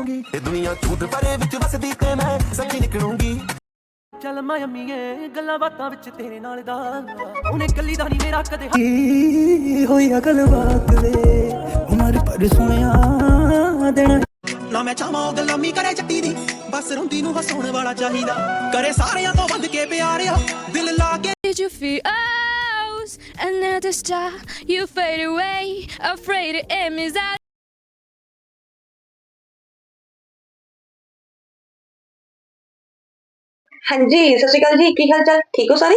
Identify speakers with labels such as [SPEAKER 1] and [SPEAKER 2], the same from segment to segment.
[SPEAKER 1] ਨਿਕਲੂੰਗੀ। ਇਹ ਦੁਨੀਆ ਝੂਠ ਭਰੇ ਵਿੱਚ ਵਸਦੀ ਤੇ ਮੈਂ ਸੱਚੀ ਨਿਕਲੂੰਗੀ।
[SPEAKER 2] ਚੱਲ ਮਾਇਮੀਏ ਗੱਲਾਂ ਬਾਤਾਂ ਵਿੱਚ ਤੇਰੇ ਨਾਲ ਦਾ। ਉਹਨੇ ਕੱਲੀ ਦਾ ਨਹੀਂ ਮੇਰਾ ਕਦੇ ਕੀ ਹੋਇਆ ਗੱਲਬਾਤ ਵੇ? ਉਮਰ ਪਰ ਸੁਣਿਆ ਦੇਣਾ।
[SPEAKER 3] ਨਾ ਮੈਂ ਚਾਹਾਂ ਉਹ ਗੁਲਾਮੀ ਕਰੇ ਚੱਟੀ ਦੀ। ਬਸ ਰੋਂਦੀ ਨੂੰ ਹਸਾਉਣ ਵਾਲਾ ਚਾਹੀਦਾ। ਕਰੇ ਸਾਰਿਆਂ ਤੋਂ ਵੱਧ ਕੇ ਪਿਆਰਿਆ ਦਿਲ ਲਾ ਕੇ
[SPEAKER 4] Did you feel oh, another star? You fade away, afraid to aim is out.
[SPEAKER 5] ਹਾਂਜੀ, ਸਤਿ ਸ਼੍ਰੀ ਅਕਾਲ ਜੀ, ਕੀ ਹਾਲ ਚਾਲ ਠੀਕ ਹੋ ਸਾਰੇ?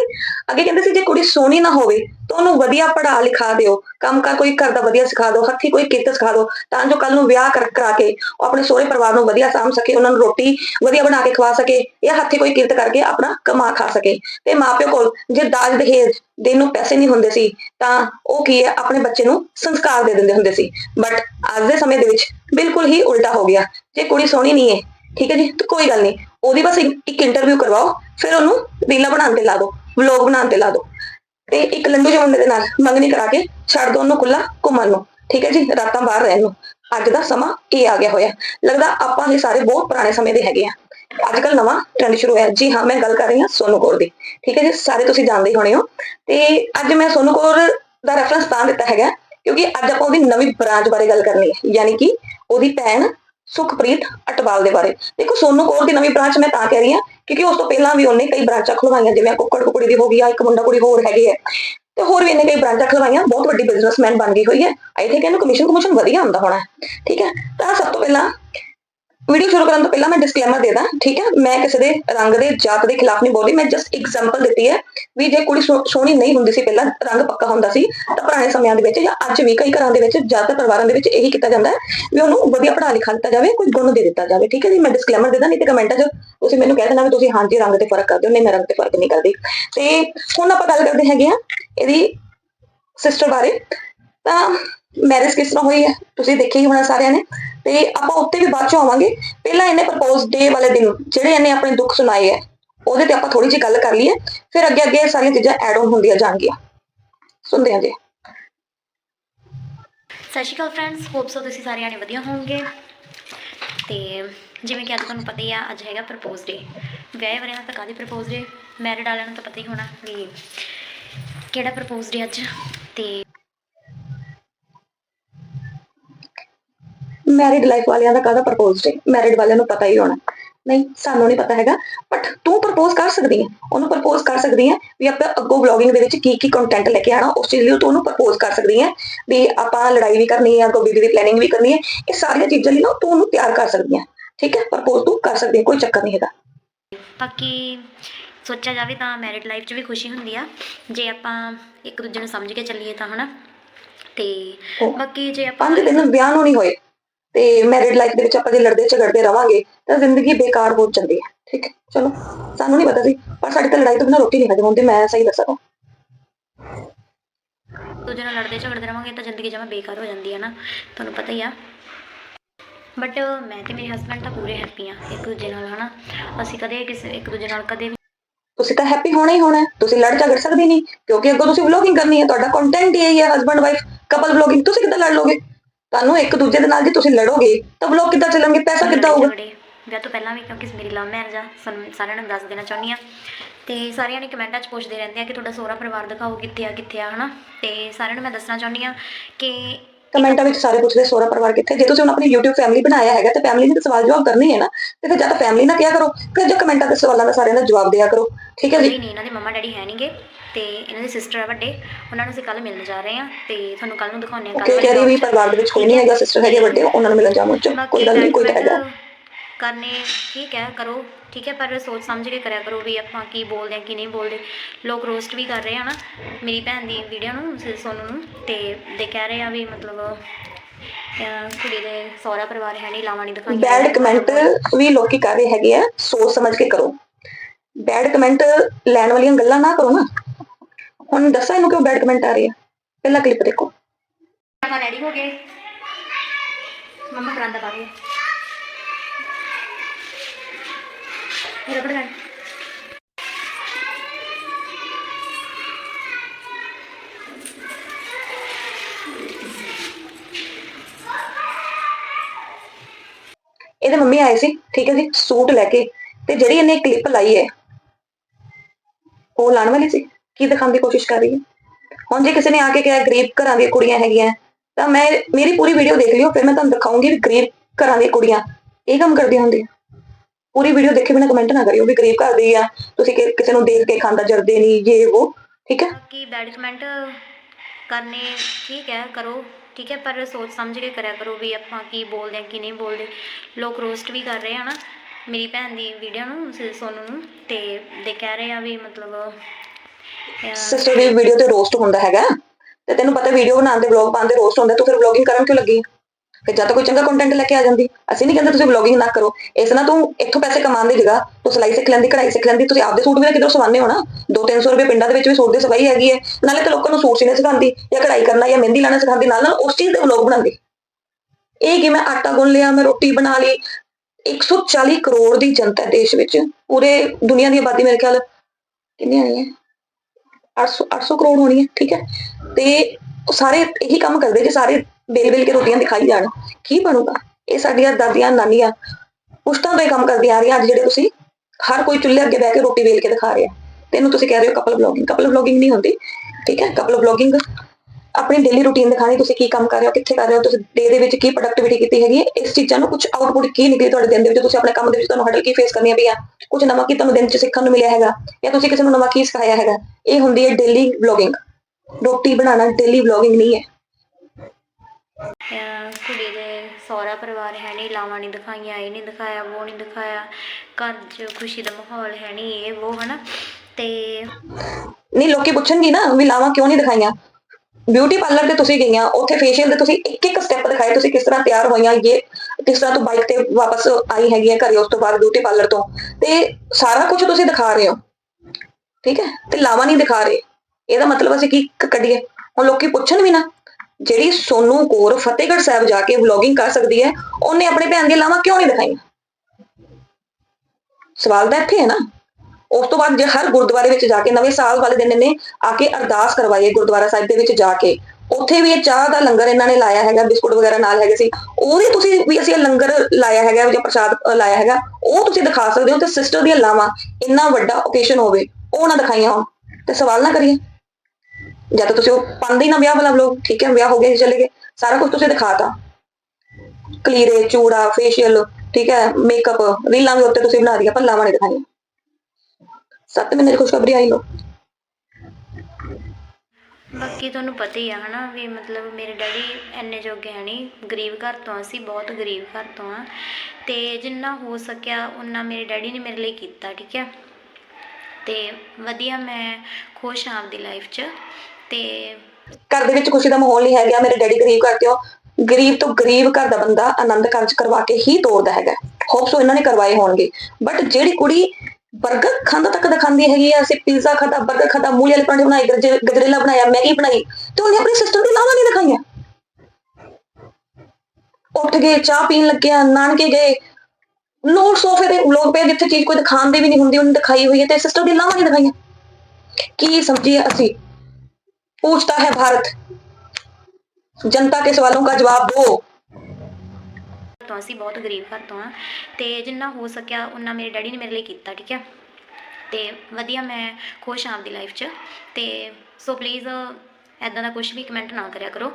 [SPEAKER 5] ਅੱਗੇ ਕਹਿੰਦੇ ਸੀ ਜੇ ਕੁੜੀ ਸੋਹਣੀ ਨਾ ਹੋਵੇ ਤਾਂ ਉਹਨੂੰ ਵਧੀਆ ਪੜ੍ਹਾ ਲਿਖਾ ਦਿਓ, ਕੰਮ ਕਰ ਕੋਈ ਘਰ ਦਾ ਵਧੀਆ ਸਿਖਾ ਦਿਓ, ਹੱਥੀ ਕੋਈ ਕਿਰਤ ਸਿਖਾ ਦਿਓ, ਤਾਂ ਜੋ ਕੱਲ ਨੂੰ ਵਿਆਹ ਕਰ, ਕਰਾ ਕੇ ਉਹ ਆਪਣੇ ਸਹੁਰੇ ਪਰਿਵਾਰ ਨੂੰ ਵਧੀਆ ਸਾਂਭ ਸਕੇ, ਉਹਨਾਂ ਨੂੰ ਰੋਟੀ ਵਧੀਆ ਬਣਾ ਕੇ ਖਵਾ ਸਕੇ ਜਾਂ ਹੱਥੀ ਕੋਈ ਕਿਰਤ ਕਰਕੇ ਆਪਣਾ ਕਮਾ ਖਾ ਸਕੇ। ਤੇ ਮਾਪਿਓ ਕੋਲ ਜੇ ਦਾਜ ਦਹੇਜ ਦੇਣ ਨੂੰ ਪੈਸੇ ਨਹੀਂ ਹੁੰਦੇ ਸੀ, ਤਾਂ ਉਹ ਕੀ ਹੈ? ਆਪਣੇ ਬੱਚੇ ਨੂੰ ਸੰਸਕਾਰ ਦੇ ਦਿੰਦੇ ਹੁੰਦੇ ਸੀ। ਬਟ ਅੱਜ ਦੇ ਸਮੇਂ ਦੇ ਵਿੱਚ ਬਿਲਕੁਲ ਹੀ ਉਲਟਾ ਹੋ ਗਿਆ। ਜੇ ਕੁੜੀ ਸੋਹਣੀ ਨਹੀਂ ਹੈ, ਠੀਕ ਹੈ ਜੀ? ਤੇ ਕੋਈ ਗੱਲ ਨਹੀਂ। ਉਹਦੀ ਬਸ ਇੱਕ ਇੰਟਰਵਿਊ ਕਰਵਾਓ, ਫਿਰ ਉਹਨੂੰ ਰੀਲਾਂ ਬਣਾਉਣ ਤੇ ਲਾ ਦਿਓ ਵਲੌਗ ਬਣਾਉਣ ਤੇ ਲਾ ਦਿਓ। ਤੇ ਇੱਕ ਲੰਡੂ ਜਿਹੇ ਮੁੰਡੇ ਦੇ ਨਾਲ ਮੰਗਣੀ ਕਰਾ ਕੇ ਛੱਡ ਦੋ ਉਹਨੂੰ ਖੁੱਲਾ ਘੁੰਮਣ ਨੂੰ। ਠੀਕ ਹੈ ਜੀ? ਰਾਤਾਂ ਬਾਹਰ ਰਹਿਣ ਨੂੰ। ਅੱਜ ਦਾ ਸਮਾਂ ਇਹ ਆ ਗਿਆ ਹੋਇਆ। ਲੱਗਦਾ ਆਪਾਂ ਇਹ ਸਾਰੇ ਬਹੁਤ ਪੁਰਾਣੇ ਸਮੇਂ ਦੇ ਹੈਗੇ ਆ। ਅੱਜ ਕੱਲ ਨਵਾਂ ਟ੍ਰੈਂਡ ਸ਼ੁਰੂ ਹੋਇਆ। ਜੀ ਹਾਂ, ਮੈਂ ਗੱਲ ਕਰ ਰਹੀ ਹਾਂ ਸੋਨੂ ਕੌਰ ਦੀ। ਠੀਕ ਹੈ ਜੀ? ਸਾਰੇ ਤੁਸੀਂ ਜਾਣਦੇ ਹੀ ਹੋਣੇ ਹੋ। ਤੇ ਅੱਜ ਮੈਂ ਸੋਨੂ ਕੌਰ ਦਾ ਰੈਫਰੈਂਸ ਤਾਂ ਦਿੱਤਾ ਹੈਗਾ, ਕਿਉਂਕਿ ਅੱਜ ਆਪਾਂ ਉਹਦੀ ਨਵੀਂ ਬ੍ਰਾਂਚ ਬਾਰੇ ਗੱਲ ਕਰਨੀ ਹੈ। ਯਾਨੀ ਕਿ ਉਹਦੀ ਭੈਣ ਸੁਖਪ੍ਰੀਤ ਅਟਵਾਲ ਦੇ ਬਾਰੇ। ਦੇਖੋ, ਸੋਨੂ ਕੌਰ ਦੀ ਨਵੀਂ ਬ੍ਰਾਂਚ ਮੈਂ ਤਾਂ ਕਹਿ ਰਹੀ ਹਾਂ ਕਿਉਂਕਿ ਉਸ ਤੋਂ ਪਹਿਲਾਂ ਵੀ ਉਹਨੇ ਕਈ ਬ੍ਰਾਂਚਾਂ ਖੁਲਵਾਈਆਂ, ਜਿਵੇਂ ਕੁੱਕੜ ਕੁਕੜੀ ਦੀ ਹੋ ਗਈ ਆ ਇੱਕ ਮੁੰਡਾ ਕੁੜੀ ਹੋਰ ਹੈਗੀ ਹੈ ਤੇ ਹੋਰ ਵੀ ਇਹਨੇ ਕਈ ਬ੍ਰਾਂਚਾਂ ਖੁਲਵਾਈਆਂ, ਬਹੁਤ ਵੱਡੀ ਬਿਜ਼ਨਸਮੈਨ ਬਣ ਗਈ ਹੋਈ ਹੈ। ਆਈ ਥਿੰਕ ਇਹਨੂੰ ਕਮਿਸ਼ਨ ਕਮਿਸ਼ਨ ਵਧੀਆ ਆਉਂਦਾ ਹੋਣਾ। ਠੀਕ ਹੈ? ਤਾਂ ਸਭ ਤੋਂ ਪਹਿਲਾਂ ਵੀਡੀਓ ਸ਼ੁਰੂ ਕਰਨ ਤੋਂ ਪਹਿਲਾਂ ਮੈਂ ਡਿਸਕਲੇਮਰ ਦੇ ਦਾਂ, ਠੀਕ ਹੈ? ਮੈਂ ਕਿਸੇ ਦੇ ਰੰਗ ਦੇ, ਜਾਤ ਦੇ ਖਿਲਾਫ ਨਹੀਂ ਬੋਲਦੀ, ਮੈਂ ਜਸਟ ਐਗਜ਼ਾਮਪਲ ਦਿੱਤੀ ਹੈ ਵੀ ਜੇ ਕੁੜੀ ਸੋਹਣੀ ਨਹੀਂ ਹੁੰਦੀ ਸੀ ਪਹਿਲਾਂ, ਰੰਗ ਪੱਕਾ ਹੁੰਦਾ ਸੀ, ਤਾਂ ਪੁਰਾਣੇ ਸਮਿਆਂ ਦੇ ਵਿੱਚ ਜਾਂ ਅੱਜ ਵੀ ਕਈ ਘਰਾਂ ਦੇ ਵਿੱਚ, ਜ਼ਿਆਦਾਤਰ ਪਰਿਵਾਰਾਂ ਦੇ ਵਿੱਚ ਇਹੀ ਕੀਤਾ ਜਾਂਦਾ ਹੈ ਵੀ ਉਹਨੂੰ ਵਧੀਆ ਪੜ੍ਹਾ ਲਿਖਾ ਦਿੱਤਾ ਜਾਵੇ, ਕੋਈ ਗੁਣ ਦੇ ਦਿੱਤਾ ਜਾਵੇ, ਠੀਕ ਹੈ ਜੀ? ਮੈਂ ਡਿਸਕਲੇਮਰ ਦੇ ਦਾਂ, ਨਹੀਂ ਤੇ ਕਮੈਂਟਾਂ 'ਚ ਤੁਸੀਂ ਮੈਨੂੰ ਕਹਿ ਦੇਣਾ ਵੀ ਤੁਸੀਂ ਹਾਂਜੀ ਰੰਗ ਤੇ ਫ਼ਰਕ ਕਰਦੇ ਹੋ, ਨਹੀਂ ਮੈਂ ਰੰਗ ਤੇ ਫ਼ਰਕ ਨਹੀਂ ਕਰਦੀ। ਤੇ ਹੁਣ ਆਪਾਂ ਗੱਲ ਕਰਦੇ ਹੈਗੇ ਆ ਇਹਦੀ ਸਿਸਟਰ ਬਾਰੇ। ਤਾਂ ਮੈਰਿਜ ਕਿਸ ਤਰ੍ਹਾਂ ਹੋਈ ਹੈ? ਤੁਸੀਂ ਦੇਖਿਆ ਹੀ ਹੋਣਾ ਸਾਰਿਆਂ ਨੇ। ਤੇ ਆਪਾਂ ਉੱਤੇ ਵੀ ਬਾਅਦ ਚ ਆਵਾਂਗੇ। ਪਹਿਲਾਂ ਇਹਨੇ ਪ੍ਰਪੋਜ਼ ਡੇ ਵਾਲੇ ਦਿਨ ਜਿਹੜੇ ਇਹਨੇ ਆਪਣੇ ਦੁੱਖ ਸੁਣਾਏ ਹੈ, ਉਹਦੇ ਤੇ ਆਪਾਂ ਥੋੜੀ ਜਿਹੀ ਗੱਲ ਕਰ ਲਈਏ। ਫਿਰ ਅੱਗੇ ਅੱਗੇ ਸਾਰੀਆਂ ਚੀਜ਼ਾਂ ਐਡ ਆਨ ਹੁੰਦੀਆਂ ਜਾਣਗੀਆਂ। ਸੁਣਦੇ ਹਾਂ ਜੀ।
[SPEAKER 6] ਸਤਿ ਸ਼੍ਰੀ ਅਕਾਲ ਫਰੈਂਡਸ ਹੋਪ ਸੋ ਤੁਸੀਂ ਸਾਰੇ ਆਣੇ ਵਧੀਆ ਹੋਵੋਗੇ। ਤੇ ਜਿਵੇਂ ਕਿ ਅੱਜ ਤੁਹਾਨੂੰ ਪਤਾ ਹੀ ਆ, ਅੱਜ ਹੈਗਾ ਪ੍ਰਪੋਜ਼ ਡੇ ਵਿਆਹ ਵਾਲਿਆਂ ਨੂੰ ਤਾਂ ਕਾਹਦੀ ਪ੍ਰਪੋਜ਼ ਡੇ ਮੈਰਿਡ ਵਾਲਿਆਂ ਨੂੰ ਤਾਂ ਪਤਾ ਹੀ ਹੋਣਾ ਵੀ ਕਿਹੜਾ ਪ੍ਰਪੋਜ਼ ਡੇ ਅੱਜ। ਤੇ
[SPEAKER 5] ਮੈਰਿਡ ਲਾਈਫ ਵਾਲਿਆਂ ਦਾ ਕਾਹਦਾ ਪ੍ਰਪੋਜ਼ ਡੇ ਮੈਰਿਡ ਵਾਲਿਆਂ ਨੂੰ ਪਤਾ ਹੀ ਹੋਣਾ। ਨਹੀਂ ਸਾਨੂੰ ਨਹੀਂ ਪਤਾ ਹੈਗਾ ਬਟ ਤੂੰ ਪ੍ਰਪੋਜ਼ ਕਰ ਸਕਦੀ ਹੈ। ਉਹਨੂੰ ਪ੍ਰਪੋਜ਼ ਕਰ ਸਕਦੀ ਹੈ ਵੀ ਆਪਾਂ ਅੱਗੋਂ ਵਲੌਗਿੰਗ ਦੇ ਵਿੱਚ ਕੀ ਕੀ ਕੰਟੈਂਟ ਲੈ ਕੇ ਆਣਾ ਉਸ ਚੀਜ਼ ਲਈ ਤੂੰ ਉਹਨੂੰ ਪ੍ਰਪੋਜ਼ ਕਰ ਸਕਦੀ ਹੈ ਵੀ ਆਪਾਂ ਲੜਾਈ ਵੀ ਕਰਨੀ ਹੈ ਅੱਗੋਂ ਵੀਡੀਓ ਦੀ ਪਲੈਨਿੰਗ ਵੀ ਕਰਨੀ ਹੈ ਇਹ ਸਾਰੀਆਂ ਚੀਜ਼ਾਂ ਲਈ ਨਾ ਤੂੰ ਉਹਨੂੰ ਤਿਆਰ ਕਰ ਸਕਦੀ ਹੈ। ਠੀਕ ਹੈ? ਪ੍ਰਪੋਜ਼ ਤੂੰ ਕਰ ਸਕਦੀ ਹੈ ਕੋਈ ਚੱਕਰ ਨਹੀਂ ਹੈਗਾ।
[SPEAKER 6] ਬਾਕੀ ਸੋਚਿਆ ਜਾਵੇ ਤਾਂ ਮੈਰਿਡ ਲਾਈਫ 'ਚ ਵੀ ਖੁਸ਼ੀ ਹੁੰਦੀ ਆ। ਜੇ ਆਪਾਂ ਇੱਕ ਦੂਜੇ ਨੂੰ ਸਮਝ ਕੇ ਚੱਲੀਏ ਤਾਂ ਹਨਾ? ਤੇ ਬਾਕੀ ਜੇ ਆਪਾਂ
[SPEAKER 5] ਪੰਜ ਦਿਨ ਵਿਆਹ ਨੂੰ ਨਹੀਂ ਹੋਏ। ਤੇ ਮੈਰਿਡ ਲਾਈਫ ਦੇ ਵਿੱਚ ਆਪਾਂ ਜੇ ਲੜਦੇ ਝਗੜਦੇ ਰਵਾਂਗੇ ਤਾਂ ਜ਼ਿੰਦਗੀ ਬੇਕਾਰ ਹੋ ਜਾਂਦੀ ਹੈ ਠੀਕ ਹੈ ਚਲੋ ਸਾਨੂੰ ਨਹੀਂ ਪਤਾ ਸੀ ਪਰ ਸਾਡੇ ਤਾਂ ਲੜਾਈ ਤੋਂ ਬਿਨਾਂ ਰੋਟੀ ਨਹੀਂ ਹਜਮ ਹੁੰਦੀ ਮੈਂ ਸਹੀ ਦੱਸਾਂ ਤਾਂ।
[SPEAKER 6] ਦੂਜੇ ਨਾਲ ਲੜਦੇ ਝਗੜਦੇ ਰਵਾਂਗੇ ਤਾਂ ਜ਼ਿੰਦਗੀ ਜਮਾ ਬੇਕਾਰ ਹੋ ਜਾਂਦੀ ਹੈ ਨਾ ਤੁਹਾਨੂੰ ਪਤਾ ਹੀ ਆ ਬਟ ਮੈਂ ਤੇ ਮੇਰੇ ਹਸਬੰਡ ਤਾਂ ਪੂਰੇ ਹੈਪੀ ਆ ਇੱਕ ਦੂਜੇ ਨਾਲ ਹਨਾ ਅਸੀਂ ਕਦੇ ਕਿਸੇ ਇੱਕ ਦੂਜੇ ਨਾਲ ਕਦੇ ਵੀ
[SPEAKER 5] ਤੁਸੀਂ ਤਾਂ ਹੈਪੀ ਹੋਣਾ ਹੀ ਹੋਣਾ। ਤੁਸੀਂ ਲੜ ਝਗੜ ਸਕਦੇ ਨਹੀਂ ਕਿਉਂਕਿ ਅੱਗੋਂ ਤੁਸੀਂ ਵਲੌਗਿੰਗ ਕਰਨੀ ਹੈ ਤੁਹਾਡਾ ਕੰਟੈਂਟ ਹੀ ਹੈ ਹਸਬੰਡ ਵਾਈਫ ਕਪਲ ਵਲੌਗਿੰਗ ਤੁਸੀਂ ਕਿੱਦਾਂ ਲੜ ਲੋਗੇ ਤੁਹਾਨੂੰ ਇੱਕ ਦੂਜੇ ਦੇ ਨਾਲ ਜੇ ਤੁਸੀਂ ਲੜੋਗੇ ਤਾਂ ਵਲੌਗ ਕਿੱਦਾਂ ਚੱਲਣਗੇ? ਪੈਸਾ ਕਿੱਦਾਂ ਆਊਗਾ
[SPEAKER 6] ਵਿਆਹ ਤੋਂ ਪਹਿਲਾਂ ਵੀ ਕਿਉਂਕਿ ਮੇਰੀ ਲਵ ਮੈਰਿਜ ਆ ਸਾਨੂੰ ਸਾਰਿਆਂ ਨੂੰ ਦੱਸ ਦੇਣਾ ਚਾਹੁੰਦੀ ਆ। ਤੇ ਸਾਰਿਆਂ ਨੇ ਕਮੈਂਟਾਂ 'ਚ ਪੁੱਛਦੇ ਰਹਿੰਦੇ ਆ ਕਿ ਤੁਹਾਡਾ ਸਹੁਰਾ ਪਰਿਵਾਰ ਦਿਖਾਓ ਕਿੱਥੇ ਆ ਕਿੱਥੇ ਆ ਹਨਾ? ਤੇ ਸਾਰਿਆਂ ਨੂੰ ਮੈਂ ਦੱਸਣਾ ਚਾਹੁੰਦੀ ਆ ਕਿ
[SPEAKER 5] ਕਮੈਂਟਾਂ ਵਿੱਚ ਸਾਰੇ ਪੁੱਛਦੇ ਸੋਹਰਾ ਪਰਿਵਾਰ ਕਿੱਥੇ? ਜੇ ਤੁਸੀਂ ਹੁਣ ਆਪਣੀ YouTube ਫੈਮਿਲੀ ਬਣਾਇਆ ਹੈਗਾ ਤੇ ਫੈਮਿਲੀ ਦੇ ਤਾਂ ਸਵਾਲ ਜਵਾਬ ਕਰਨੀ ਹੈ ਨਾ ਤੇ ਫਿਰ ਜਾਂ ਤਾਂ ਫੈਮਿਲੀ ਨਾਲ ਕਿਹਾ ਕਰੋ ਫਿਰ ਜੋ ਕਮੈਂਟਾਂ ਦੇ ਸਵਾਲਾਂ ਦਾ ਸਾਰਿਆਂ ਦਾ ਜਵਾਬ ਦਿਆ ਕਰੋ। ਠੀਕ ਹੈ ਜੀ?
[SPEAKER 6] ਨਹੀਂ ਇਹਨਾਂ ਦੇ ਮੰਮਾ ਡੈਡੀ ਹੈ ਨਹੀਂਗੇ ਤੇ ਇਹਨਾਂ ਦੇ ਸਿਸਟਰ ਆ ਵੱਡੇ ਉਹਨਾਂ ਨੂੰ ਅਸੀਂ ਕੱਲ ਮਿਲਣ ਜਾ ਰਹੇ ਆ ਤੇ ਤੁਹਾਨੂੰ ਕੱਲ ਨੂੰ ਦਿਖਾਉਂਦੇ ਆ
[SPEAKER 5] ਕਿ ਕਹਿ ਰਹੀ ਵੀ ਪਰਿਵਾਰ ਦੇ ਵਿੱਚ ਕੋਈ ਨਹੀਂ ਹੈਗਾ ਸਿਸਟਰ ਹੈਗੇ ਵੱਡੇ ਉਹਨਾਂ ਨੂੰ ਮਿਲਣ ਜਾਵਾਂ ਚ ਕੋਈ ਗੱਲ ਨਹੀਂ ਕੋਈ ਤਾਂ ਹੈਗਾ।
[SPEAKER 6] ਕਰਨੇ ਠੀਕ ਹੈ ਕਰੋ ਠੀਕ ਹੈ ਪਰ ਸੋਚ ਸਮਝ ਕੇ ਕਰਿਆ ਕਰੋ ਵੀ ਆਪਾਂ ਕੀ ਬੋਲਦੇ ਆ ਕੀ ਨਹੀਂ ਬੋਲਦੇ। ਲੋਕ ਰੋਸਟ ਵੀ ਕਰ ਰਹੇ ਆ ਨਾ ਮੇਰੀ ਭੈਣ ਦੀ ਵੀਡੀਓ ਨੂੰ ਸੋਨੂੰ ਨੂੰ ਤੇ ਦੇ ਕਹਿ ਰਹੇ ਆ ਵੀ ਮਤਲਬ ਕੁੜੀ ਦੇ ਸਹੁਰਾ ਪਰਿਵਾਰ ਹੈ ਨਹੀਂ ਲਾਵਾਂ ਨਹੀਂ
[SPEAKER 5] ਬੈਡ ਕਮੈਂਟ ਵੀ ਲੋਕੀ ਕਰ ਰਹੇ ਹੈਗੇ ਆ ਸੋਚ ਸਮਝ ਕੇ ਕਰੋ। ਬੈਡ ਕਮੈਂਟ ਲੈਣ ਵਾਲੀਆਂ ਗੱਲਾਂ ਨਾ ਕਰੋ ਨਾ। ਹੁਣ ਦੱਸਾਂ ਇਹਨੂੰ ਕਿਉਂ ਬੈਡ ਕਮੈਂਟ ਆ ਰਹੇ ਆ ਪਹਿਲਾ ਕਲਿੱਪ ਦੇਖੋ।
[SPEAKER 6] ਆਪਾਂ ਰੈਡੀ ਹੋ ਗਏ? ਮੰਮਾ ਪਰਾਂਦਾ ਪਾ ਰਹੀ ਹੈ ਰਬੜ ਬੈਂਡ
[SPEAKER 5] ਇਹਦੇ ਮੰਮੀ ਆਏ ਸੀ ਠੀਕ ਹੈ ਜੀ ਸੂਟ ਲੈ ਕੇ। ਤੇ ਜਿਹੜੀ ਇਹਨੇ ਕਲਿੱਪ ਲਾਈ ਹੈ ਉਹ ਲਾਣ ਵਾਲੀ ਸੀ? ਕੀ ਦਿਖਾਉਣ ਦੀ ਕੋਸ਼ਿਸ਼ ਕਰ ਰਹੀ ਹੈ? ਹੁਣ ਜੇ ਕਿਸੇ ਨੇ ਆ ਕੇ ਕਿਹਾ ਗਰੀਬ ਘਰਾਂ ਦੀਆਂ ਕੁੜੀਆਂ ਹੈਗੀਆਂ, ਤਾਂ ਮੈਂ ਮੇਰੀ ਪੂਰੀ ਵੀਡੀਓ ਦੇਖ ਲਿਓ, ਫਿਰ ਮੈਂ ਤੁਹਾਨੂੰ ਦਿਖਾਉਂਗੀ ਵੀ ਗਰੀਬ ਘਰਾਂ ਦੀਆਂ ਕੁੜੀਆਂ ਇਹ ਕੰਮ ਕਰਦੀਆਂ ਹੁੰਦੀਆਂ। ਪੂਰੀ ਵੀਡੀਓ ਦੇਖੇ ਬਿਨਾਂ ਕਮੈਂਟ ਨਾ ਕਰਿਓ ਵੀ ਗਰੀਬ ਘਰ ਦੀ ਆ, ਤੁਸੀਂ ਕਿ- ਕਿਸੇ ਨੂੰ ਦੇਖ ਕੇ ਖਾਂਦਾ ਜਰਦੇ ਨਹੀਂ ਇਹ ਉਹ ਠੀਕ ਹੈ?
[SPEAKER 6] ਕਿ ਬੈਡ ਕਮੈਂਟ ਕਰਨੇ ਠੀਕ ਹੈ, ਕਰੋ, ਠੀਕ ਹੈ, ਪਰ ਸੋਚ ਸਮਝ ਕੇ ਕਰਿਆ ਕਰੋ ਵੀ ਆਪਾਂ ਕੀ ਬੋਲਦੇ ਆ ਕੀ ਨਹੀਂ ਬੋਲਦੇ। ਲੋਕ ਰੋਸਟ ਵੀ ਕਰ ਰਹੇ ਆ ਨਾ ਮੇਰੀ ਭੈਣ ਦੀ ਵੀਡੀਓ ਨੂੰ ਸ- ਸੋਨੂੰ ਨੂੰ, ਤੇ ਦੇ ਕਹਿ ਰਹੇ ਆ ਵੀ ਮਤਲਬ
[SPEAKER 5] ਸਿਸਟਰ ਦੀ ਵੀਡੀਓ ਤੇ ਰੋਸਟ ਹੁੰਦਾ ਹੈਗਾ। ਤੇ ਤੈਨੂੰ ਪਤਾ ਵੀਡੀਓ ਬਣਾਉਣ ਵਲੌਗ ਪਾਉਣ ਰੋਸਟ ਹੁੰਦਾ, ਤੂੰ ਫਿਰ ਵਲੌਗਿੰਗ ਕਰਨ ਕਿਉਂ ਲੱਗੀ? ਫਿਰ ਜਦ ਤੱਕ ਕੋਈ ਚੰਗਾ ਕੰਟੈਂਟ ਲੈ ਕੇ ਆ ਜਾਂਦੀ। ਅਸੀਂ ਨਹੀਂ ਕਹਿੰਦੇ ਤੁਸੀਂ ਵਲੌਗਿੰਗ ਨਾ ਕਰੋ। ਇਸ ਨਾਲ ਤੂੰ ਇੱਥੋਂ ਪੈਸੇ ਕਮਾਉਣ ਦੀ ਜਗ੍ਹਾ, ਤੂੰ ਸਿਲਾਈ ਸਿੱਖ ਲੈਂਦੀ, ਕਢਾਈ ਸਿੱਖ ਲੈਂਦੀ, ਤੁਸੀਂ ਆਪਦੇ ਸੂਟ ਵੀ ਤਾਂ ਕਿਧਰੋਂ ਸਵਾਉਂਦੇ ਹੋ ਨਾ? 2-300 ਰੁਪਏ ਪਿੰਡਾਂ ਦੇ ਵਿੱਚ ਵੀ ਸੂਟ ਦੀ ਸਵਾਈ ਹੈਗੀ ਹੈ। ਨਾਲੇ ਤੇ ਲੋਕਾਂ ਨੂੰ ਸੂਟ ਸੀਨੇ ਸਿਖਾਉਂਦੀ, ਜਾਂ ਕਢਾਈ ਕਰਨਾ, ਜਾਂ ਮਹਿੰਦੀ ਲਾਣਾ ਸਿਖਾਉਂਦੀ, ਨਾਲ ਨਾਲ ਉਸ ਚੀਜ਼ ਦੇ ਵਲੌਗ ਬਣਾਉਂਦੀ। ਇਹ ਕਿ ਮੈਂ ਆਟਾ ਗੁੰਨ ਲਿਆ, ਮੈਂ ਰੋਟੀ ਬਣਾ ਲਈ 140 ਕਰੋੜ ਦੀ ਜਨਤਾ ਦੇਸ਼ ਵਿੱਚ। ਪੂਰੇ ਦੁਨੀਆ ਦੀ ਆਬਾਦੀ ਮੇਰੇ ਖਿਆਲ ਕਿੰਨੀ ਆਣੀ ਹੈ 800 800 ਕਰੋੜ ਹੋਣੀ ਹੈ, ਠੀਕ ਹੈ? ਤੇ ਉਹ ਸਾਰੇ ਇਹੀ ਕੰਮ ਕਰਦੇ ਜੇ, ਸਾਰੇ ਬੇਲ ਬੇਲ ਕੇ ਰੋਟੀਆਂ ਦਿਖਾਈ ਜਾਣ, ਕੀ ਬਣੂਗਾ? ਇਹ ਸਾਡੀਆਂ ਦਾਦੀਆਂ, ਨਾਨੀਆਂ ਪੁਸ਼ਤਾਂ ਤੋਂ ਇਹ ਕੰਮ ਕਰਦੀਆਂ ਆ ਰਹੀਆਂ, ਅੱਜ ਜਿਹੜੇ ਤੁਸੀਂ ਹਰ ਕੋਈ ਚੁੱਲ੍ਹੇ ਅੱਗੇ ਬਹਿ ਕੇ ਰੋਟੀ ਵੇਲ ਕੇ ਦਿਖਾ ਰਿਹਾ। ਤੈਨੂੰ ਤੁਸੀਂ ਕਹਿ ਰਹੇ ਹੋ ਕਪਲ ਵਲੌਗਿੰਗ ਕਪਲ ਵਲੌਗਿੰਗ ਨਹੀਂ ਹੁੰਦੀ, ਠੀਕ ਹੈ? ਕਪਲ ਵਲੌਗਿੰਗ ਆਪਣੀ ਡੇਲੀ ਰੂਟੀਨ ਦਿਖਾਣੀ ਤੁਸੀਂ ਕੀ ਕੰਮ ਕਰ ਰਹੇ ਹੋ ਕਿੱਥੇ ਕਰ ਰਹੇ ਹੋ ਤੁਸੀਂ ਡੇ ਦੇ ਵਿੱਚ ਕੀ ਪ੍ਰੋਡਕਟਿਵਿਟੀ ਕੀਤੀ ਹੈਗੀ ਇਸ ਚੀਜ਼ਾਂ ਨੂੰ ਕੁਝ ਆਊਟਪੁੱਟ ਕੀ ਨਿਕਲੀ ਤੁਹਾਡੇ ਦਿਨ ਦੇ ਵਿੱਚ ਤੁਸੀਂ ਆਪਣੇ ਕੰਮ ਦੇ ਵਿੱਚ ਤੁਹਾਨੂੰ ਹਡਲ ਕੀ ਫੇਸ ਕਰਨੀਆਂ ਪਈਆਂ ਕੁਝ ਨਵਾਂ ਕੀ ਤੁਹਾਨੂੰ ਦਿਨ 'ਚ ਸਿੱਖਣ ਨੂੰ ਮਿਲਿਆ ਹੈਗਾ ਜਾਂ ਤੁਸੀਂ ਕਿਸੇ ਨੂੰ ਨਵਾਂ ਕੀ ਸਿਖਾਇਆ ਹੈਗਾ ਇਹ ਹੁੰਦੀ ਹੈ ਡੇਲੀ ਵਲੌਗਿੰਗ ਰੋਟੀ ਬਣਾਉਣਾ ਡੇਲੀ ਵਲੌਗਿੰਗ ਨਹੀਂ ਹੈ।
[SPEAKER 6] ਕੁੜੀ ਦੇ ਸਹੁਰਾ ਪਰਿਵਾਰ ਹੈ ਨਹੀਂ ਲਾਵਾਂ ਨਹੀਂ ਦਿਖਾਈਆਂ ਇਹ ਨਹੀਂ ਦਿਖਾਇਆ ਉਹ ਨਹੀਂ ਦਿਖਾਇਆ ਘਰ 'ਚ ਖੁਸ਼ੀ ਦਾ ਮਾਹੌਲ ਹੈ ਨਹੀਂ ਇਹ ਉਹ ਹਨਾ ਤੇ
[SPEAKER 5] ਨਹੀਂ ਲੋਕੀ ਪੁੱਛਣਗੇ ਨਾ ਵੀ ਲਾਵਾਂ ਕਿਉਂ ਨਹੀਂ ਦਿਖਾਈਆਂ? ਬਿਊਟੀ ਪਾਰਲਰ ਤੇ ਤੁਸੀਂ ਗਈਆਂ, ਉੱਥੇ ਫੇਸ਼ੀਅਲ ਦੇ ਤੁਸੀਂ ਇੱਕ ਇੱਕ ਸਟੈਪ ਦਿਖਾਏ, ਤੁਸੀਂ ਕਿਸ ਤਰ੍ਹਾਂ ਤਿਆਰ ਹੋਈਆਂ, ਇਹ ਕਿਸ ਤਰ੍ਹਾਂ ਤੂੰ ਬਾਈਕ ਤੇ ਵਾਪਸ ਆਈ ਹੈਗੀ ਹੈ ਘਰੇ, ਉਸ ਤੋਂ ਬਾਅਦ ਬਿਊਟੀ ਪਾਰਲਰ ਤੋਂ। ਤੇ ਸਾਰਾ ਕੁਝ ਤੁਸੀਂ ਦਿਖਾ ਰਹੇ ਹੋ। ਠੀਕ ਹੈ? ਤੇ ਲਾਵਾਂ ਨਹੀਂ ਦਿਖਾ ਰਹੇ। ਇਹਦਾ ਮਤਲਬ ਅਸੀਂ ਕੀ ਕੱਢੀਏ? ਹੁਣ ਲੋਕੀ ਪੁੱਛਣ ਵੀ ਨਾ, ਜਿਹੜੀ ਸੋਨੂ ਕੌਰ ਫਤਿਹਗੜ੍ਹ ਸਾਹਿਬ ਜਾ ਕੇ ਵਲੌਗਿੰਗ ਕਰ ਸਕਦੀ ਹੈ, ਉਹਨੇ ਆਪਣੇ ਭੈਣ ਦੀਆਂ ਲਾਵਾਂ ਕਿਉਂ ਨਹੀਂ ਦਿਖਾਈਆਂ? ਸਵਾਲ ਤਾਂ ਇੱਥੇ ਹੈ ਨਾ। ਉਸ ਤੋਂ ਬਾਅਦ ਜੇ ਹਰ ਗੁਰਦੁਆਰੇ ਵਿੱਚ ਜਾ ਕੇ ਨਵੇਂ ਸਾਲ ਵਾਲੇ ਦਿਨ ਇਹਨੇ ਆ ਕੇ ਅਰਦਾਸ ਕਰਵਾਈ ਹੈ ਗੁਰਦੁਆਰਾ ਸਾਹਿਬ ਦੇ ਵਿੱਚ ਜਾ ਕੇ। ਉੱਥੇ ਵੀ ਇਹ ਚਾਹ ਦਾ ਲੰਗਰ ਇਹਨਾਂ ਨੇ ਲਾਇਆ ਹੈਗਾ, ਬਿਸਕੁਟ ਵਗੈਰਾ ਨਾਲ ਹੈਗੇ ਸੀ। ਉਹ ਵੀ ਤੁਸੀਂ ਵੀ ਅਸੀਂ ਇਹ ਲੰਗਰ ਲਾਇਆ ਹੈਗਾ ਜਾਂ ਪ੍ਰਸ਼ਾਦ ਲਾਇਆ ਹੈਗਾ, ਉਹ ਤੁਸੀਂ ਦਿਖਾ ਸਕਦੇ ਹੋ ਤੇ ਸਿਸਟਰ ਦੀਆਂ ਲਾਵਾਂ ਇੰਨਾ ਵੱਡਾ ਓਕੇਸ਼ਨ ਹੋਵੇ, ਉਹ ਨਾ ਦਿਖਾਈਆਂ ਹੋਣ। ਤੇ ਸਵਾਲ ਨਾ ਕਰੀਏ। ਜਾਂ ਤਾਂ ਤੁਸੀਂ ਉਹ ਪਾਉਂਦੇ ਹੀ ਨਾ ਵਿਆਹ ਵਾਲਾ ਵਲੋਗ ਠੀਕ ਹੈ, ਵਿਆਹ ਹੋ ਗਿਆ ਜੀ ਚਲੇ ਗਏ। ਸਾਰਾ ਕੁਝ ਤੁਸੀਂ ਦਿਖਾਤਾ। ਕਲੀਰੇ, ਚੂੜਾ ਫੇਸ਼ੀਅਲ ਠੀਕ ਹੈ ਮੇਕਅਪ ਰੀਲਾਂ ਵੀ ਉੱਤੇ ਤੁਸੀਂ ਬਣਾ ਦਿਆ ਪਰ ਲਾਵਾਂ ਨਹੀਂ ਦਿਖਾਈਆਂ। ਸੱਤ ਮਹੀਨੇ ਦੀ ਖੁਸ਼ਖਬਰੀ ਆਈ ਲੋ
[SPEAKER 6] ਬਾਕੀ ਤੁਹਾਨੂੰ ਪਤਾ ਹੀ ਆ ਹਨਾ ਵੀ ਮਤਲਬ ਮੇਰੇ ਡੈਡੀ ਇੰਨੇ ਜੋਗੇ ਹੈ ਨਹੀਂ ਗਰੀਬ ਘਰ ਤੋਂ ਆ, ਅਸੀਂ ਬਹੁਤ ਗਰੀਬ ਘਰ ਤੋਂ ਆ। ਤੇ ਜਿੰਨਾ ਹੋ ਸਕਿਆ ਉਹਨਾਂ ਮੇਰੇ ਡੈਡੀ ਨੇ ਮੇਰੇ ਲਈ ਕੀਤਾ ਠੀਕ ਹੈ ਤੇ ਵਧੀਆ ਮੈਂ ਖੁਸ਼ ਹਾਂ ਆਪਦੀ ਲਾਈਫ 'ਚ। ਤੇ
[SPEAKER 5] ਘਰ ਦੇ ਵਿੱਚ ਖੁਸ਼ੀ ਦਾ ਮਾਹੌਲ ਨਹੀਂ ਹੈਗਾ ਮੇਰੇ ਡੈਡੀ ਗਰੀਬ ਘਰ ਤੋਂ ਗਰੀਬ ਤੋਂ ਗਰੀਬ ਘਰ ਦਾ ਬੰਦਾ ਆਨੰਦ ਕਾਰਜ ਕਰਵਾ ਕੇ ਹੀ ਤੋਰਦਾ ਹੈਗਾ। ਹੋਪ ਸੋ ਇਹਨਾਂ ਨੇ ਕਰਵਾਏ ਹੋਣਗੇ। ਬਟ ਜਿਹੜੀ ਕੁੜੀ ਬਰਗਰ ਖਾਂਦਾ ਤੱਕ ਦਿਖਾਉਂਦੀ ਹੈਗੀ ਆ, ਅਸੀਂ ਪੀਜ਼ਾ ਖਾਦਾ ਬਰਗਰ ਖਾਦਾ ਮੂਲੀ ਵਾਲੇ ਪਰਾਂਠੇ ਬਣਾਏ ਗਜਰੇਲਾ ਬਣਾਇਆ, ਮੈਗੀ ਬਣਾਈ ਤੇ ਉਹਨੇ ਆਪਣੀ ਸਿਸਟਰ ਦੀ ਲਾਵਾਂ ਨਹੀਂ ਦਿਖਾਈਆਂ। ਉੱਠ ਗਏ, ਚਾਹ ਪੀਣ ਲੱਗਿਆ ਨਾਨਕੇ ਗਏ। ਨੋਟ ਸੋਫੇ ਤੇ ਲੋਕ ਪਏ, ਜਿੱਥੇ ਚੀਜ਼ ਕੋਈ ਦਿਖਾਉਣ ਦੀ ਵੀ ਨਹੀਂ ਹੁੰਦੀ, ਉਹਨੇ ਦਿਖਾਈ ਹੋਈ ਹੈ ਤੇ ਸਿਸਟਰ ਦੀ ਲਾਵਾਂ ਨਹੀਂ ਦਿਖਾਈਆਂ। ਕੀ ਸਮਝੀਏ ਅਸੀਂ? पूछता ਹੈ ਭਾਰਤ। ਜਨਤਾ ਕੇ सवालों का ਜਵਾਬ दो
[SPEAKER 6] ਤੋਂ ਅਸੀਂ ਬਹੁਤ ਗਰੀਬ ਘਰ ਤੋਂ ਆ ਤੇ ਜਿੰਨਾ ਹੋ ਸਕਿਆ ਉਹਨਾਂ ਮੇਰੇ ਡੈਡੀ ਨੇ ਮੇਰੇ ਲਈ ਕੀਤਾ, ਠੀਕ ਹੈ? ਤੇ ਵਧੀਆ ਮੈਂ ਖੁਸ਼ ਹਾਂ ਆਪਦੀ ਲਾਈਫ 'ਚ। ਤੇ ਸੋ ਪਲੀਜ਼ ਐਦਾਂ ਦਾ ਕੁਝ ਵੀ ਕਮੈਂਟ ਨਾ ਕਰਿਆ ਕਰੋ।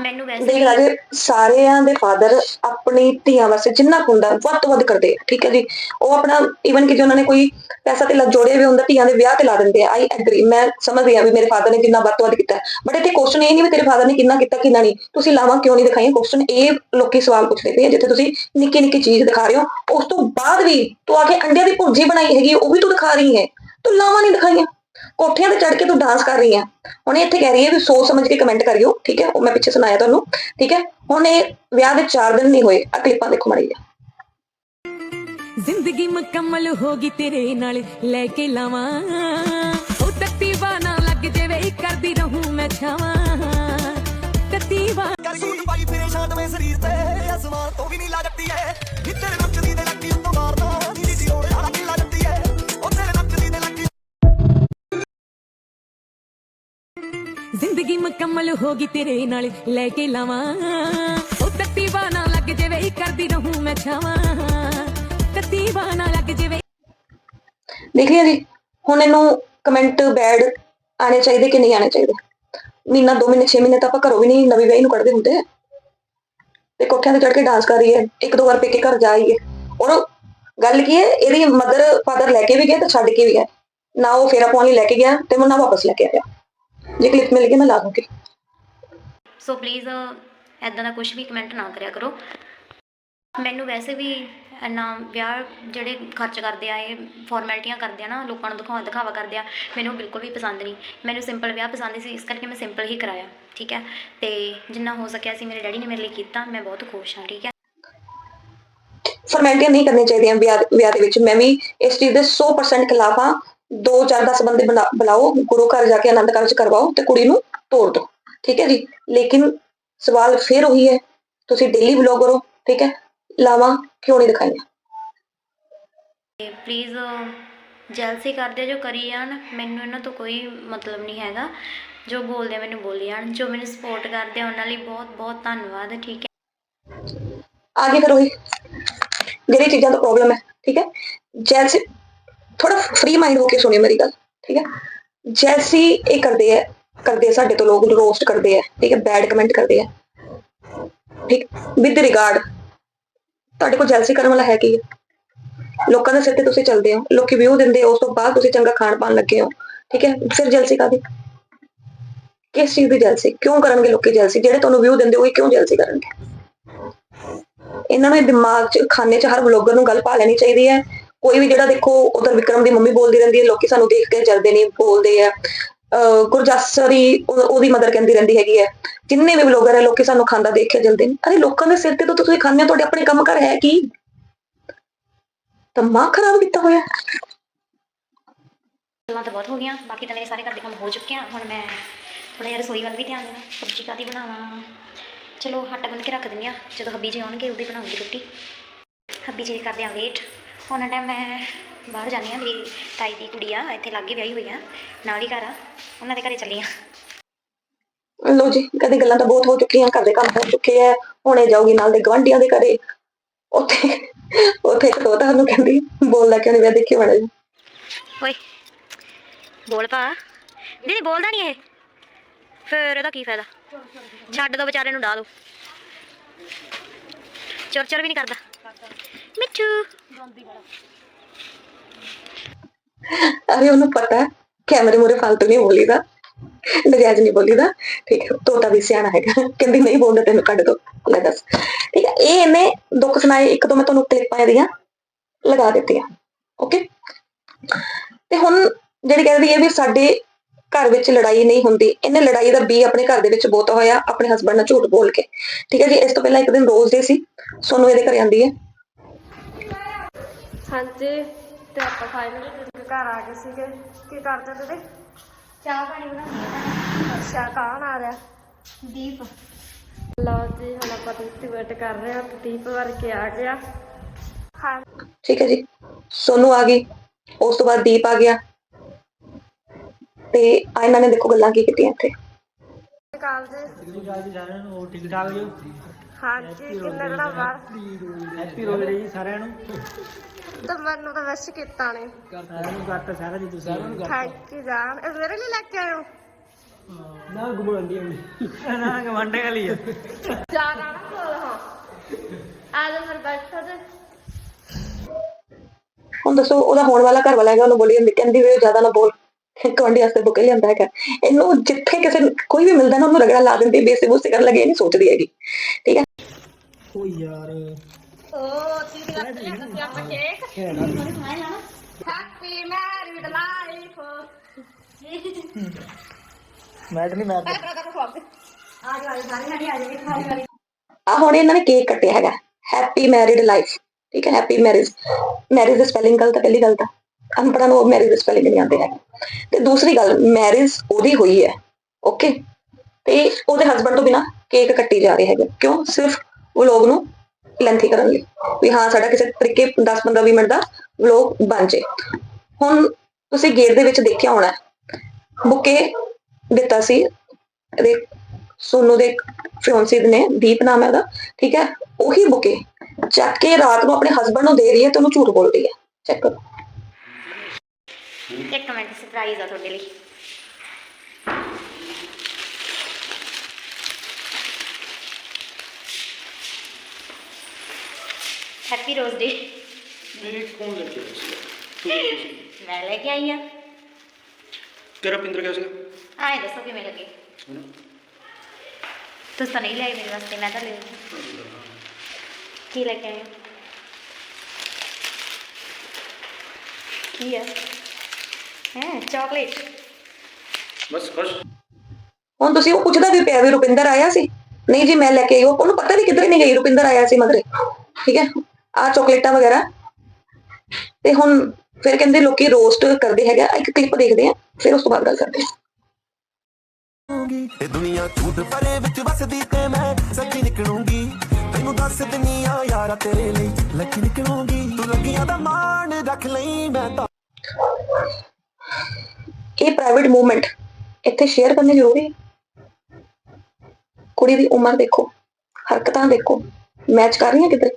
[SPEAKER 6] ਮੈਨੂੰ ਵੈਸੇ
[SPEAKER 5] ਦੇਖ
[SPEAKER 6] ਵੀ
[SPEAKER 5] ਰਾਜੇ ਸਾਰਿਆਂ ਦੇ ਫਾਦਰ ਆਪਣੀ ਧੀਆਂ ਵਾਸਤੇ ਜਿੰਨਾ ਕੁ ਹੁੰਦਾ ਵੱਧ ਤੋਂ ਵੱਧ ਕਰਦੇ ਆ ਠੀਕ ਹੈ ਜੀ? ਉਹ ਆਪਣਾ ਇਵਨ ਕਿ ਜੇ ਉਹਨਾਂ ਨੇ ਕੋਈ ਪੈਸਾ ਤੇ ਜੋੜਿਆ ਵੀ ਹੁੰਦਾ ਧੀਆਂ ਦੇ ਵਿਆਹ ਤੇ ਲਾ ਦਿੰਦੇ ਆ ਆਈ ਐਗਰੀ ਮੈਂ ਸਮਝਦੀ ਆ ਵੀ ਮੇਰੇ ਫਾਦਰ ਨੇ ਜਿੰਨਾ ਵੱਧ ਤੋਂ ਵੱਧ ਕੀਤਾ। ਬਟ ਇੱਥੇ ਕੁਐਸਚਨ ਇਹ ਨਹੀਂ ਵੀ ਤੇਰੇ ਫਾਦਰ ਨੇ ਕਿੰਨਾ ਕੀਤਾ ਕਿੰਨਾ ਨਹੀਂ। ਤੁਸੀਂ ਲਾਵਾਂ ਕਿਉਂ ਨਹੀਂ ਦਿਖਾਈਆਂ? ਕੁਐਸਚਨ ਇਹ ਲੋਕੀ ਸਵਾਲ ਪੁੱਛਦੇ ਪਏ ਆ ਜਿੱਥੇ ਤੁਸੀਂ ਨਿੱਕੀ ਨਿੱਕੀ ਚੀਜ਼ ਦਿਖਾ ਰਹੇ ਹੋ ਉਸ ਤੋਂ ਬਾਅਦ ਵੀ ਤੂੰ ਆ ਕੇ ਅੰਡਿਆਂ ਦੀ ਭੁਰਜੀ ਬਣਾਈ ਹੈਗੀ ਉਹ ਵੀ ਤੂੰ ਦਿਖਾ ਰਹੀ ਹੈ। ਤੂੰ ਲਾਵਾਂ ਨਹੀਂ ਦਿਖਾਈਆਂ। ਕੋਠਿਆਂ ਤੇ ਚੜ ਕੇ ਤੂੰ ਡਾਂਸ ਕਰ ਰਹੀ ਹੈ। ਹੁਣ ਇਹ ਇੱਥੇ ਕਹਿ ਰਹੀ ਹੈ ਵੀ ਸੋਚ ਸਮਝ ਕੇ ਕਮੈਂਟ ਕਰਿਓ ਠੀਕ ਹੈ? ਉਹ ਮੈਂ ਪਿੱਛੇ ਸੁਣਾਇਆ ਤੁਹਾਨੂੰ ਠੀਕ ਹੈ? ਹੁਣ ਇਹ ਵਿਆਹ ਦੇ 4 ਦਿਨ ਨਹੀਂ ਹੋਏ ਆ ਕਲਿੱਪਾਂ ਦੇਖੋ ਮਾੜੀ ਜਿਹੀ।
[SPEAKER 7] ਜ਼ਿੰਦਗੀ ਮੁਕੰਮਲ ਹੋ ਗਈ ਤੇਰੇ ਨਾਲ ਲੈ ਕੇ ਲਾਵਾਂ। ਉਹ ਤੱਤੀ ਬਾਣਾ ਲੱਗ ਜਾਵੇ ਕਰਦੀ ਰਹੂੰ ਮੈਂ ਛਾਵਾਂ। ਤੱਤੀ ਬਾ
[SPEAKER 1] ਕਰ ਸੂਟ ਪਾਈ ਫਿਰੇ ਛਾਂਟਵੇਂ ਸਰੀਰ ਤੇ ਅਸਮਾਨ ਤੋਂ ਵੀ ਨਹੀਂ ਲੱਗਦੀ ਐ ਨੀ ਤੇਰੇ ਨੱਚਦੀ ਦੇ ਲੱਗੀ ਉੱਤੋਂ ਮਾਰਦਾ
[SPEAKER 7] ਜ਼ਿੰਦਗੀ ਮੁਕੰਮਲ ਹੋ ਗਈ ਤੇਰੇ ਨਾਲ ਲੈ ਕੇ ਲਾਵਾਂ। ਉਹ ਤੱਤੀ ਬਾਣਾ ਲੱਗ ਜਾਵੇ, ਕਰਦੀ ਰਹੂੰ ਮੈਂ ਛਾਵਾਂ। ਤੱਤੀ ਬਾਣਾ ਲੱਗ ਜਾਵੇ।
[SPEAKER 5] ਦੇਖ ਲਿਆ ਜੀ ਹੁਣ ਇਹਨੂੰ ਕਮੈਂਟ ਬੈਡ ਆਣੇ ਚਾਹੀਦੇ ਕਿ ਨਹੀਂ ਆਣੇ ਚਾਹੀਦੇ? ਮਹੀਨਾ, ਦੋ ਮਹੀਨੇ 6 ਮਹੀਨੇ ਤਾਂ ਆਪਾਂ ਘਰੋਂ ਵੀ ਨਹੀਂ ਨਵੀਂ ਵਿਆਹੀ ਨੂੰ ਕੱਢਦੇ ਹੁੰਦੇ। ਤੇ ਕੋਠਿਆਂ ਤੇ ਚੜ ਕੇ ਡਾਂਸ ਕਰ ਰਹੀ ਹੈ ਇੱਕ ਦੋ ਵਾਰ ਪੇਕੇ ਘਰ ਜਾ ਆਈ ਹੈ ਹੁਣ ਗੱਲ ਕੀ ਹੈ, ਇਹਦੀ ਮਦਰ ਫਾਦਰ ਲੈ ਕੇ ਵੀ ਗਿਆ ਤੇ ਛੱਡ ਕੇ ਵੀ ਗਿਆ ਨਾ ਉਹ ਫੇਰਾ ਪਾਉਣ ਲਈ ਲੈ ਕੇ ਗਿਆ ਤੇ ਮੁੰਨਾ ਵਾਪਸ ਲੈ ਕੇ ਆਇਆ ਜੇ ਕਲਿੱਪ ਮਿਲ ਗਈ ਮੈਂ ਲਾ ਦੂੰਗੀ।
[SPEAKER 6] ਸੋ ਪਲੀਜ਼ ਐਦਾਂ ਦਾ ਕੁਝ ਵੀ ਕਮੈਂਟ ਨਾ ਕਰਿਆ ਕਰੋ। ਮੈਨੂੰ ਵੈਸੇ ਵੀ ਇੰਨਾ ਵਿਆਹ ਜਿਹੜੇ ਖਰਚ ਕਰਦੇ ਆ ਇਹ ਫਾਰਮੈਲਿਟੀਆਂ ਕਰਦੇ ਆ ਨਾ ਲੋਕਾਂ ਨੂੰ ਦਿਖਾਵਾ ਦਿਖਾਵਾ ਕਰਦੇ ਆ ਮੈਨੂੰ ਬਿਲਕੁਲ ਵੀ ਪਸੰਦ ਨਹੀਂ। ਮੈਨੂੰ ਸਿੰਪਲ ਵਿਆਹ ਪਸੰਦ ਸੀ ਇਸ ਕਰਕੇ ਮੈਂ ਸਿੰਪਲ ਹੀ ਕਰਾਇਆ ਠੀਕ ਹੈ? ਤੇ ਜਿੰਨਾ ਹੋ ਸਕਿਆ ਸੀ ਮੇਰੇ ਡੈਡੀ ਨੇ ਮੇਰੇ ਲਈ ਕੀਤਾ ਮੈਂ ਬਹੁਤ ਖੁਸ਼ ਹਾਂ ਠੀਕ ਹੈ?
[SPEAKER 5] ਫਾਰਮੈਲਿਟੀਆਂ ਨਹੀਂ ਕਰਨੀਆਂ ਚਾਹੀਦੀਆਂ ਵਿਆਹ ਵਿਆਹ ਦੇ ਵਿੱਚ। ਮੈਂ ਵੀ ਇਸ ਚੀਜ਼ ਦੇ 100% ਖਿਲਾਫ ਹਾਂ। 2 4 10 ਬੰਦੇ ਬੁਲਾ- ਬੁਲਾਓ ਗੁਰੂ ਘਰ ਜਾ ਕੇ ਆਨੰਦ ਕਾਰਜ ਕਰਵਾਓ ਤੇ ਕੁੜੀ ਨੂੰ ਤੋੜ ਦਿਓ ਠੀਕ ਹੈ ਜੀ? ਲੇਕਿਨ ਸਵਾਲ ਫਿਰ ਉਹੀ ਹੈ ਤੁਸੀਂ ਡੇਲੀ ਵਲੌਗ ਕਰੋ ਠੀਕ ਹੈ? ਲਾਵਾਂ ਕਿਉਂ ਨਹੀਂ ਦਿਖਾਈਆਂ?
[SPEAKER 6] ਤੇ ਪਲੀਜ਼ ਜੈਲਸੀ ਕਰਦੇ ਜੋ ਕਰੀ ਜਾਣ ਮੈਨੂੰ ਇਹਨਾਂ ਤੋਂ ਕੋਈ ਮਤਲਬ ਨਹੀਂ ਹੈਗਾ ਜੋ ਬੋਲਦੇ ਮੈਨੂੰ ਬੋਲੀ ਜਾਣ ਜੋ ਮੈਨੂੰ ਸਪੋਰਟ ਕਰਦੇ ਉਹਨਾਂ ਲਈ ਬਹੁਤ ਬਹੁਤ ਧੰਨਵਾਦ ਠੀਕ ਹੈ?
[SPEAKER 5] ਆਗੇ ਫਿਰ ਉਹੀ ਜਿਹੜੀ ਚੀਜ਼ਾਂ ਤੋਂ ਪ੍ਰੋਬਲਮ ਹੈ ਠੀਕ ਹੈ? ਜੈਸੇ ਥੋੜਾ ਫ੍ਰੀ ਮਾਈਂਡ ਹੋ ਕੇ ਸੁਣਿਓ ਮੇਰੀ ਗੱਲ, ਠੀਕ ਹੈ? ਜੈਸੀ ਇਹ ਕਰਦੇ ਹੈ, ਕਰਦੇ ਸਾਡੇ ਤੋਂ ਲੋਕ ਰੋਸਟ ਕਰਦੇ ਆ ਠੀਕ ਹੈ? ਬੈਡ ਕਮੈਂਟ ਕਰਦੇ ਆ ਠੀਕ? ਵਿਦ ਰਿਗਾਰਡ ਤੁਹਾਡੇ ਕੋਲ ਜੈਲਸੀ ਕਰਨ ਵਾਲਾ ਹੈ ਕੀ ਲੋਕਾਂ ਦੇ ਸਿਰ ਤੇ ਤੁਸੀਂ ਚੱਲਦੇ ਹੋ, ਲੋਕੀ ਵਿਊ ਦਿੰਦੇ ਉਸ ਤੋਂ ਬਾਅਦ ਤੁਸੀਂ ਚੰਗਾ ਖਾਣ ਪਾਣ ਲੱਗੇ ਹੋ, ਠੀਕ ਹੈ? ਫਿਰ ਜੈਲਸੀ ਕਾਦੀ ਕਿਸ ਚੀਜ਼ ਦੀ ਜੈਲਸੀ ਕਿਉਂ ਕਰਨਗੇ ਲੋਕੀ ਜੈਲਸੀ ਜਿਹੜੇ ਤੁਹਾਨੂੰ ਵਿਊ ਦਿੰਦੇ ਉਹ ਕਿਉਂ ਜੈਲਸੀ ਕਰਨਗੇ? ਇਹਨਾਂ ਨੂੰ ਦਿਮਾਗ 'ਚ, ਖਾਨੇ 'ਚ ਹਰ ਵਲੋਗਰ ਨੂੰ ਗੱਲ ਪਾ ਲੈਣੀ ਚਾਹੀਦੀ ਹੈ ਕੋਈ ਵੀ ਜਿਹੜਾ ਦੇਖੋ ਉਧਰ ਵਿਕਰਮ ਦੀ ਮੰਮੀ ਬੋਲਦੀ ਰਹਿੰਦੀ ਹੈ, ਲੋਕੀ ਸਾਨੂੰ ਦੇਖ ਕੇ ਜਰਦੇ ਨਹੀਂ ਬੋਲਦੇ ਆ। ਗੁਰਜਸਰੀ ਉਹਦੀ ਮਦਰ ਕਹਿੰਦੀ ਰਹਿੰਦੀ ਹੈਗੀ ਹੈ। ਜਿੰਨੇ ਵੀ ਵਲੋਗਰ ਹੈ, ਲੋਕੀ ਸਾਨੂੰ ਖਾਂਦਾ ਦੇਖ ਕੇ ਜਲਦੇ ਨੇ। ਅਰੇ ਲੋਕਾਂ ਦੇ ਸਿਰ ਤੇ ਤਾਂ ਤੁਸੀਂ ਖਾਂਦੇ ਹੋ, ਤੁਹਾਡੇ ਆਪਣੇ ਕੰਮ ਕਰ ਹੈ ਕੀ? ਦਿਮਾਗ ਖਰਾਬ ਕੀਤਾ ਹੋਇਆ।
[SPEAKER 6] ਗੱਲਾਂ ਤਾਂ ਬਹੁਤ ਹੋ ਗਈਆਂ, ਬਾਕੀ ਤਾਂ ਮੇਰੇ ਸਾਰੇ ਘਰ ਦੇ ਕੰਮ ਹੋ ਚੁੱਕੇ ਆ। ਹੁਣ ਮੈਂ ਥੋੜਾ ਜਿਹਾ ਰਸੋਈ ਵੱਲ ਵੀ ਧਿਆਨ ਦੇਣਾ, ਸਬਜ਼ੀ ਕਾਦੀ ਬਣਾਵਾਂ। ਚਲੋ, ਆਟਾ ਗੁੰਨ ਕੇ ਰੱਖ ਦਿੰਦੀ ਆ ਜਦੋਂ ਹੱਬੀ ਜੀ ਆਉਣਗੇ ਉਦੋਂ ਬਣਾਉਂਗੀ ਰੋਟੀ। ਹੱਬੀ ਜੀ ਕਰਦੇ ਆ ਵੇਟ ਉਹਨਾਂ ਟਾਈਮ ਮੈਂ ਬਾਹਰ ਜਾਂਦੀ ਆ ਮੇਰੀ ਤਾਈ ਦੀ ਕੁੜੀ ਆ ਇੱਥੇ ਲਾਗੇ ਵਿਆਹੀ ਹੋਈ ਆ ਨਾਲ ਹੀ ਘਰ ਆ ਉਹਨਾਂ ਦੇ ਘਰੇ ਚੱਲੀ ਆ
[SPEAKER 5] ਲੋ ਜੀ ਕਦੇ ਗੱਲਾਂ ਤਾਂ ਬਹੁਤ ਹੋ ਚੁੱਕੀਆਂ ਘਰ ਦੇ ਕੰਮ ਹੋ ਚੁੱਕੇ ਆ ਹੁਣੇ ਜਾਊਗੀ ਨਾਲ ਦੇ ਗਵਾਂਢੀਆਂ ਦੇ ਘਰੇ। ਉੱਥੇ ਉੱਥੇ ਇੱਕ ਤੋਤਾ ਉਹਨੂੰ ਕਹਿੰਦੀ ਬੋਲਦਾ ਕਿਉਂ ਨਹੀਂ ਵੇ ਦੇਖੀ ਬੜਾ ਜੀ
[SPEAKER 6] ਓਏ ਬੋਲ ਪਾ ਦੀਦੀ ਬੋਲਦਾ ਨਹੀਂ ਇਹ? ਫਿਰ ਇਹਦਾ ਕੀ ਫਾਇਦਾ? ਛੱਡ ਦੋ ਵਿਚਾਰੇ ਨੂੰ ਡਾ ਦੋ। ਚਰ ਚਰ ਵੀ ਨਹੀਂ ਕਰਦਾ। ਮਿੱਠੂ।
[SPEAKER 5] ਅਰੇ ਉਹਨੂੰ ਪਤਾ ਹੈ, ਕੈਮਰੇ ਮੂਰੇ ਫालतू ਨਹੀਂ ਬੋਲੀਦਾ, ਨਜਾਇਜ਼ ਨਹੀਂ ਬੋਲੀਦਾ। ਠੀਕ ਹੈ, ਤੋਤਾ ਵੀ ਸਿਆਣਾ ਹੈਗਾ। ਕਹਿੰਦੀ ਨਹੀਂ ਬੋਲਦਾ, ਤੈਨੂੰ ਕੱਢ ਦੋ। ਲੈ ਦੱਸ। ਠੀਕ ਹੈ, ਇਹ ਇਹਨੇ ਦੁੱਖ ਸੁਣਾਏ, ਇੱਕ ਦੋ ਮੈਂ ਤੁਹਾਨੂੰ ਕਲਿੱਪਾਂ ਇਹਦੀਆਂ ਲਗਾ ਦਿੱਤੀਆਂ। ਓਕੇ ਤੇ ਹੁਣ ਜਿਹੜੀ ਕਹਿੰਦੀ ਹੈ ਵੀ ਸਾਡੇ ਘਰ ਵਿੱਚ ਲੜਾਈ ਨਹੀਂ ਹੁੰਦੀ, ਇਹਨੇ ਲੜਾਈ ਦਾ ਬੀ ਆਪਣੇ ਘਰ ਦੇ ਵਿੱਚ ਬੋਤਾ ਹੋਇਆ, ਆਪਣੇ ਹਸਬੰਡ ਨਾਲ ਝੂਠ ਬੋਲ ਕੇ। ਠੀਕ ਹੈ ਜੀ, ਇਸ ਤੋਂ ਪਹਿਲਾਂ ਇੱਕ ਦਿਨ ਰੋਜ਼ ਡੇ ਸੀ, ਸੋਨੂੰ ਇਹਦੇ ਘਰੇ ਆਂਦੀ ਹੈ।
[SPEAKER 8] ਹਾਂਜੀ। ਤੇ ਆਪਾਂ ਫਾਈਨਲੀ ਘਰ ਆ ਗਏ ਸੀਗੇ। ਕੀ ਕਰਦੇ ਤੁਸੀਂ
[SPEAKER 6] ਚਾਹ ਪਾਣੀ ਬਣਾਉਂਦੀ
[SPEAKER 8] ਅੱਛਾ ਕੌਣ ਆ ਰਿਹਾ?
[SPEAKER 6] ਦੀਪ।
[SPEAKER 8] ਲਓ ਜੀ ਹੁਣ ਆਪਾਂ ਤੁਸੀਂ ਵੇਟ ਕਰ ਰਹੇ ਹਾਂ। ਤੇ ਦੀਪ ਵਰ ਕੇ ਆ ਗਿਆ। ਹਾਂ।
[SPEAKER 5] ਠੀਕ ਹੈ ਜੀ। ਸੋਨੂ ਆ ਗਈ। ਉਸ ਤੋਂ ਬਾਅਦ ਦੀਪ ਆ ਗਿਆ। ਤੇ ਆ ਇਹਨਾਂ ਨੇ ਦੇਖੋ ਗੱਲਾਂ ਕੀ ਕੀਤੀਆਂ ਇੱਥੇ।
[SPEAKER 8] ਕਾਲ ਜੀ ਹਾਂਜੀ ਕਿੰਨੇ ਦਿਨਾਂ ਬਾਅਦ?
[SPEAKER 2] ਹੈਪੀ ਰੋਜ਼ ਜੀ ਸਾਰਿਆਂ ਨੂੰ।
[SPEAKER 8] ਤਾਂ ਮੈਨੂੰ ਤਾਂ ਵਸ਼ ਕੀਤਾ ਨੇ।
[SPEAKER 2] ਸਾਰਿਆਂ ਨੂੰ ਕਰਤਾ ਸਾਰਾ ਜੀ ਤੁਸੀਂ
[SPEAKER 8] ਥੈਂਕ ਯੂ ਜਾਨ। ਇਹ ਮੇਰੇ ਲਈ ਲੈ ਕੇ ਹੋ
[SPEAKER 2] ਨਾ ਗਵਾਂਢੀ ਨਾ ਗਵਾਂਢੇ ਵਾਲੀ ਆ।
[SPEAKER 8] ਜਾਨ ਆਣਾ ਕੋਲ ਹਾਂ। ਆ ਜਾ ਫਿਰ ਬੈਠੋ ਤੇ।
[SPEAKER 5] ਹੁਣ ਦੱਸੋ ਉਹਦਾ ਹੋਣ ਵਾਲਾ ਘਰ ਵਾਲਾ ਹੈਗਾ ਉਹਨੂੰ ਬੋਲੀ ਜਾਂਦੀ ਕਹਿੰਦੀ ਵੀ ਜ਼ਿਆਦਾ ਨਾ ਬੋਲ। ਕਵੰਡੀ ਵਾਸਤੇ ਬੁਕੇ ਲਿਆਂਦਾ ਹੈਗਾ। ਇਹਨੂੰ ਜਿੱਥੇ ਕਿਸੇ ਨੂੰ- ਕੋਈ ਵੀ ਮਿਲਦਾ ਨਾ ਉਹਨੂੰ ਰਗੜਾ ਲਾ ਦਿੰਦੀ ਬੇਸੇ ਬੂਸੇ ਕਰਨ ਲੱਗੇ ਇਹ ਨਹੀਂ ਸੋਚਦੀ ਹੈਗੀ। ਠੀਕ ਹੈ।
[SPEAKER 2] ਓ ਯਾਰ।
[SPEAKER 8] ਓ ਠੀਕ ਹੈ ਤੁਸੀਂ ਆਪਾਂ ਕੇਕ ਹੈਪੀ ਮੈਰਿਡ ਲਾਈਫ
[SPEAKER 2] ਮੈਂ ਤਾਂ ਨਹੀਂ ਮੈਂ
[SPEAKER 5] ਆ ਹੁਣ ਇਹਨਾਂ ਨੇ ਕੇਕ ਕੱਟਿਆ ਹੈਗਾ। ਹੈਪੀ ਮੈਰਿਡ ਲਾਈਫ ਠੀਕ ਹੈ ਹੈਪੀ ਮੈਰਿਜ ਮੈਰਿਜ ਦੀ ਸਪੈਲਿੰਗ ਗਲਤ ਹੈ ਪਹਿਲੀ ਗੱਲ ਤਾਂ ਅਨਪੜ੍ਹਾਂ ਨੂੰ ਮੈਰਿਜ ਦੀ ਸਪੈਲਿੰਗ ਨਹੀਂ ਆਉਂਦੇ ਹੈ ਤੇ ਦੂਸਰੀ ਗੱਲ ਮੈਰਿਜ ਉਹਦੀ ਹੋਈ ਹੈ। ਓਕੇ ਤੇ ਉਹਦੇ ਹਸਬੰਡ ਤੋਂ ਬਿਨਾ ਕੇਕ ਕੱਟੀ ਜਾ ਰਹੀ ਹੈਗੇ। ਕਿਉਂ? ਸਿਰਫ ਉਹ ਲੋਕ ਨੂੰ ਲੈਂਥੀ ਕਰਨ ਲਈ ਵੀ ਹਾਂ, ਸਾਡਾ ਕਿਸੇ ਤਰੀਕੇ 10 15 20 ਮਿੰਟ ਦਾ ਵਲੋਗ ਬਣ ਜੇ। ਹੁਣ ਤੁਸੀਂ ਗੇਟ ਦੇ ਵਿੱਚ ਦੇਖਿਆ ਹੋਣਾ ਬੁਕੇ ਦਿੱਤਾ ਸੀ। ਇਹਦੇ ਸੋਨੂ ਦੇ ਫਿਓਂਸੀ ਨੇ, ਦੀਪ ਨਾਮ ਹੈ ਉਹਦਾ। ਠੀਕ ਹੈ? ਉਹੀ ਬੁਕੇ ਚੱਕ ਕੇ ਰਾਤ ਨੂੰ ਆਪਣੇ ਹਸਬੰਡ ਨੂੰ ਦੇ ਰਹੀ ਹੈ ਤੇ ਉਹਨੂੰ ਝੂਠ ਬੋਲਦੀ ਹੈ। ਚੈੱਕ ਕਰੋ।
[SPEAKER 6] ਇੱਕ ਮਿੰਟ ਸਰਪ੍ਰਾਈਜ਼ ਆ ਤੁਹਾਡੇ ਲਈ। ਹੈਪੀ ਰੋਜ਼ ਡੇ
[SPEAKER 9] ਮੇਰੇ ਕੌਣ ਲੈ ਕੇ ਆਇਆ ਸੀਗਾ
[SPEAKER 6] ਮੈਂ ਲੈ ਕੇ ਆਈ ਆ।
[SPEAKER 9] ਤੇਰਾ ਪਿੰਦਰ ਕਿਆ ਸੀਗਾ?
[SPEAKER 6] ਆਏ ਦੱਸੋ ਕਿਵੇਂ ਲੱਗੇ? ਤੁਸੀਂ ਤਾਂ ਨਹੀਂ ਲਿਆਏ ਮੇਰੇ ਵਾਸਤੇ ਮੈਂ ਤਾਂ ਲੈ ਆਈ। ਕੀ ਲੈ ਕੇ ਆਏ ਹੋ? ਕੀ ਹੈ ਹੈ ਚਾਕਲੇਟ
[SPEAKER 9] ਬਸ ਖੁਸ਼?
[SPEAKER 5] ਹੁਣ ਤੁਸੀਂ ਉਹ ਪੁੱਛਦਾ ਵੀ ਪਿਆ ਵੀ ਰੁਪਿੰਦਰ ਆਇਆ ਸੀ? ਨਹੀਂ ਜੀ ਮੈਂ ਲੈ ਕੇ ਆਈ ਉਹ- ਉਹਨੂੰ ਪਤਾ ਵੀ ਕਿੱਧਰ ਨਹੀਂ ਗਈ ਰੁਪਿੰਦਰ ਆਇਆ ਸੀ ਮਗਰੇ ਠੀਕ ਹੈ? ਆ ਚਾਕਲੇਟਾਂ ਵਗੈਰਾ। ਤੇ ਹੁਣ ਫਿਰ ਕਹਿੰਦੇ ਲੋਕੀ ਰੋਸਟ ਕਰਦੇ ਹੈਗਾ ਇੱਕ ਕਲਿੱਪ ਦੇਖਦੇ ਆ ਫਿਰ ਉਸ ਤੋਂ ਬਾਅਦ ਗੱਲ ਕਰਦੇ ਆ।
[SPEAKER 1] ਇਹ ਦੁਨੀਆ ਝੂਠ ਪਰੇ ਵਿੱਚ ਵਸਦੀ ਤੇ ਮੈਂ ਸੱਚੀ ਨਿਕਲੂੰਗੀ। ਤੈਨੂੰ ਦੱਸ ਦਿੰਨੀ ਆ ਯਾਰਾ ਤੇਰੇ ਲਈ ਲੱਕੀ ਨਿਕਲੂੰਗੀ। ਤੂੰ ਲੱਗੀਆਂ ਦਾ ਮਾਣ ਰੱਖ ਲਈ ਮੈਂ ਤਾਂ।
[SPEAKER 5] ਇਹ ਪ੍ਰਾਈਵੇਟ ਮੂਵਮੈਂਟ ਇੱਥੇ ਸ਼ੇਅਰ ਕਰਨੀ ਜ਼ਰੂਰੀ ਕੁੜੀ ਦੀ ਉਮਰ ਦੇਖੋ ਹਰਕਤਾਂ ਦੇਖੋ ਮੈਚ ਕਰ ਰਹੀਆਂ ਕਿਤੇ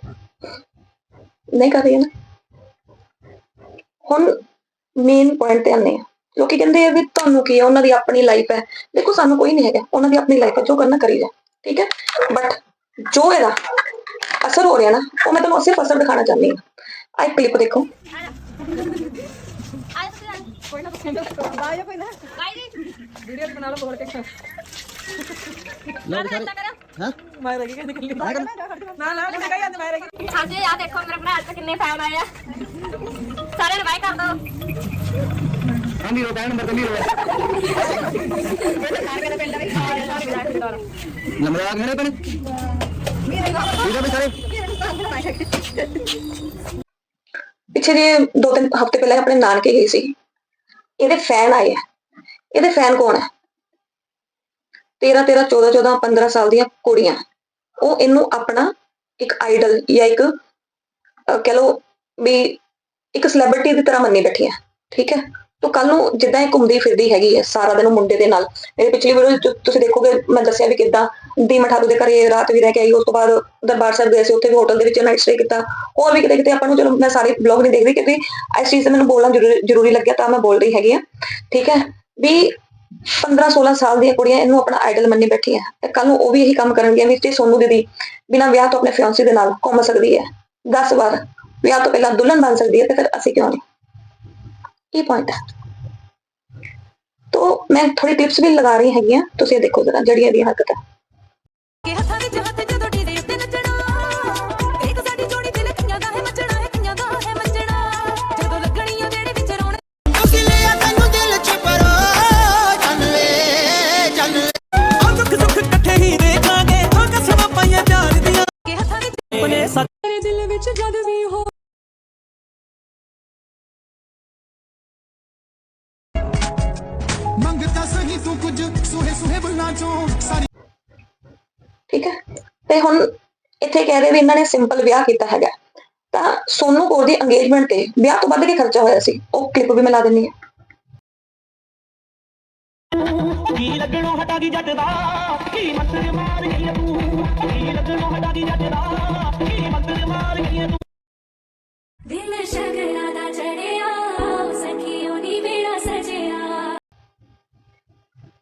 [SPEAKER 5] ਨਹੀਂ ਕਰ ਰਹੀਆਂ ਨਾ। ਹੁਣ ਮੇਨ ਪੁਆਇੰਟ ਤੇ ਆਨੇ ਆ ਲੋਕੀ ਕਹਿੰਦੇ ਆ ਵੀ ਤੁਹਾਨੂੰ ਕੀ ਹੈ? ਉਹਨਾਂ ਦੀ ਆਪਣੀ ਲਾਈਫ ਹੈ। ਦੇਖੋ ਸਾਨੂੰ ਕੋਈ ਨਹੀਂ ਹੈਗਾ। ਉਹਨਾਂ ਦੀ ਆਪਣੀ ਲਾਈਫ ਹੈ ਜੋ ਕਰਨਾ ਕਰੀ ਜਾ ਠੀਕ ਹੈ? ਬਟ ਜੋ ਇਹਦਾ ਅਸਰ ਹੋ ਰਿਹਾ ਨਾ ਉਹ ਮੈਂ ਤੁਹਾਨੂੰ ਸਿਰਫ ਅਸਰ ਦਿਖਾਣਾ ਚਾਹੁੰਦੀ ਹਾਂ। ਆ ਇੱਕ ਕਲਿੱਪ ਦੇਖੋ।
[SPEAKER 4] ਹਾਂਜੀ ਆ ਦੇਖੋ ਮੇਰੇ ਭਰਾ ਤੇ ਕਿੰਨੇ ਫੈਨ ਆਏ ਆ ਸਾਰਿਆਂ ਨੂੰ ਬਾਈ ਕਰ ਦੋ
[SPEAKER 5] ਪਿੱਛੇ ਜੇ ਦੋ ਤਿੰਨ ਹਫ਼ਤੇ ਪਹਿਲਾਂ ਆਪਣੇ ਨਾਨਕੇ ਗਈ ਸੀ ਇਹਦੇ ਫੈਨ ਆਏ ਆ ਇਹਦੇ ਫੈਨ ਕੌਣ ਹੈ 13 13 14 14 15 ਸਾਲ ਦੀਆਂ ਕੁੜੀਆਂ। ਉਹ ਇਹਨੂੰ ਆਪਣਾ ਇੱਕ ਆਈਡਲ ਜਾਂ ਇੱਕ, ਅਹ ਕਹਿ ਲਓ ਵੀ ਇੱਕ ਸੈਲਿਬ੍ਰਿਟੀ ਦੀ ਤਰ੍ਹਾਂ ਮੰਨੀ ਬੈਠੀ ਹੈ ਠੀਕ ਹੈ? ਤੋ ਕੱਲ ਨੂੰ ਜਿੱਦਾਂ ਇਹ ਘੁੰਮਦੀ ਫਿਰਦੀ ਹੈਗੀ ਹੈ, ਸਾਰਾ ਦਿਨ ਮੁੰਡੇ ਦੇ ਨਾਲ। ਮੇਰੇ ਪਿਛਲੀ ਵੀਡੀਓ ਤੁਸੀਂ ਦੇਖੋਗੇ, ਮੈਂ ਦੱਸਿਆ ਵੀ ਕਿੱਦਾਂ ਦੀ ਮਠਾਰੂ ਦੇ ਘਰੇ ਰਾਤ ਵੀ ਰਹਿ ਕੇ ਆਈ, ਉਸ ਤੋਂ ਬਾਅਦ ਦਰਬਾਰ ਸਾਹਿਬ ਗਏ ਸੀ, ਉੱਥੇ ਵੀ ਹੋਟਲ ਦੇ ਵਿੱਚ ਨਾਈਟ ਸਟੇ ਕੀਤਾ। ਹੋਰ ਵੀ ਕਿਤੇ ਕਿਤੇ ਆਪਾਂ ਨੂੰ ਚਲੋ ਮੈਂ ਸਾਰੇ ਬਲੌਗ ਨਹੀਂ ਦੇਖਦੀ ਕਿਉਂਕਿ ਇਸ ਚੀਜ਼ ਤੇ ਮੈਨੂੰ ਬੋਲਣਾ ਜ਼ਰੂਰੀ ਜ਼ਰੂਰੀ ਲੱਗਿਆ ਤਾਂ ਮੈਂ ਬੋਲ ਰਹੀ ਹੈਗੀ ਆ, ਠੀਕ ਹੈ? ਵੀ 15 16 ਸਾਲ ਦੀਆਂ ਕੁੜੀਆਂ ਇਹਨੂੰ ਆਪਣਾ ਆਈਡਲ ਮੰਨੀ ਬੈਠੀਆਂ। ਤੇ ਕੱਲ ਨੂੰ ਉਹ ਵੀ ਇਹੀ ਕੰਮ ਕਰਨਗੀਆਂ ਵੀ ਤੇ ਸੋਨੂ ਦੀਦੀ ਬਿਨਾਂ ਵਿਆਹ ਤੋਂ ਆਪਣੇ ਫਿਆਂਸੀ ਦੇ ਨਾਲ ਘੁੰਮ ਸਕਦੀ ਹੈ। 10 ਵਾਰ ਵਿਆਹ ਤੋਂ ਪਹਿਲਾਂ ਦੁਲਹਨ ਬਣ ਸਕਦੀ ਹੈ ਤੇ ਫਿਰ ਅਸੀਂ ਕਿਉਂ ਨਹੀਂ? ਇਹ ਪੁਆਇੰਟ ਹੈ? ਤੋ ਮੈਂ ਥੋੜੀ ਟਿਪਸ ਵੀ ਲਗਾ ਰਹੀ ਹੈਗੀ ਆ ਤੁਸੀਂ ਇਹ ਦੇਖੋ ਜਰਾ ਜਿਹੜੀਆਂ ਇਹਦੀਆਂ ਹਰਕਤਾਂ।
[SPEAKER 7] ਵਿੱਚ
[SPEAKER 1] ਆਪਣੇ ਸੱਚ
[SPEAKER 7] ਤੇਰੇ ਦਿਲ ਵਿੱਚ ਜਦ ਵੀ ਹੋ
[SPEAKER 3] ਮੰਗਤਾ ਸਹੀ ਤੂੰ ਕੁਝ ਸੁਹੇ ਸੁਹੇ ਬੁੱਲਾਂ ਚੋਂ। ਸਾਰੀ
[SPEAKER 5] ਠੀਕ ਹੈ। ਤੇ ਹੁਣ ਇੱਥੇ ਕਹਿ ਰਹੇ ਵੀ ਇਹਨਾਂ ਨੇ ਸਿੰਪਲ ਵਿਆਹ ਕੀਤਾ ਹੈਗਾ। ਤਾਂ ਸੋਨੂ ਕੌਰ ਦੀ ਅੰਗੇਜਮੈਂਟ ਤੇ ਵਿਆਹ ਤੋਂ ਵੱਧ ਕੇ ਖਰਚਾ ਹੋਇਆ ਸੀ? ਉਹ ਕਲਿੱਪ ਵੀ ਮੈਂ ਲਾ ਦਿੰਨੀ ਹਾਂ।
[SPEAKER 1] ਕੀ ਲੱਗਣੋਂ ਹਟਾ ਦੀ ਜੱਟ ਦਾ? ਕੀ ਮੱਸਰ ਮਾਰ ਗਈ ਤੂੰ? ਕੀ ਲੱਗਣੋਂ ਹਟਾ ਦੀ ਜੱਟ ਦਾ?
[SPEAKER 4] ਦਿਨ ਸ਼ਗਨਾ ਦਾ ਚੜਿਆ ਸਖੀਓ ਨੀ ਵੇੜਾ ਸਜਿਆ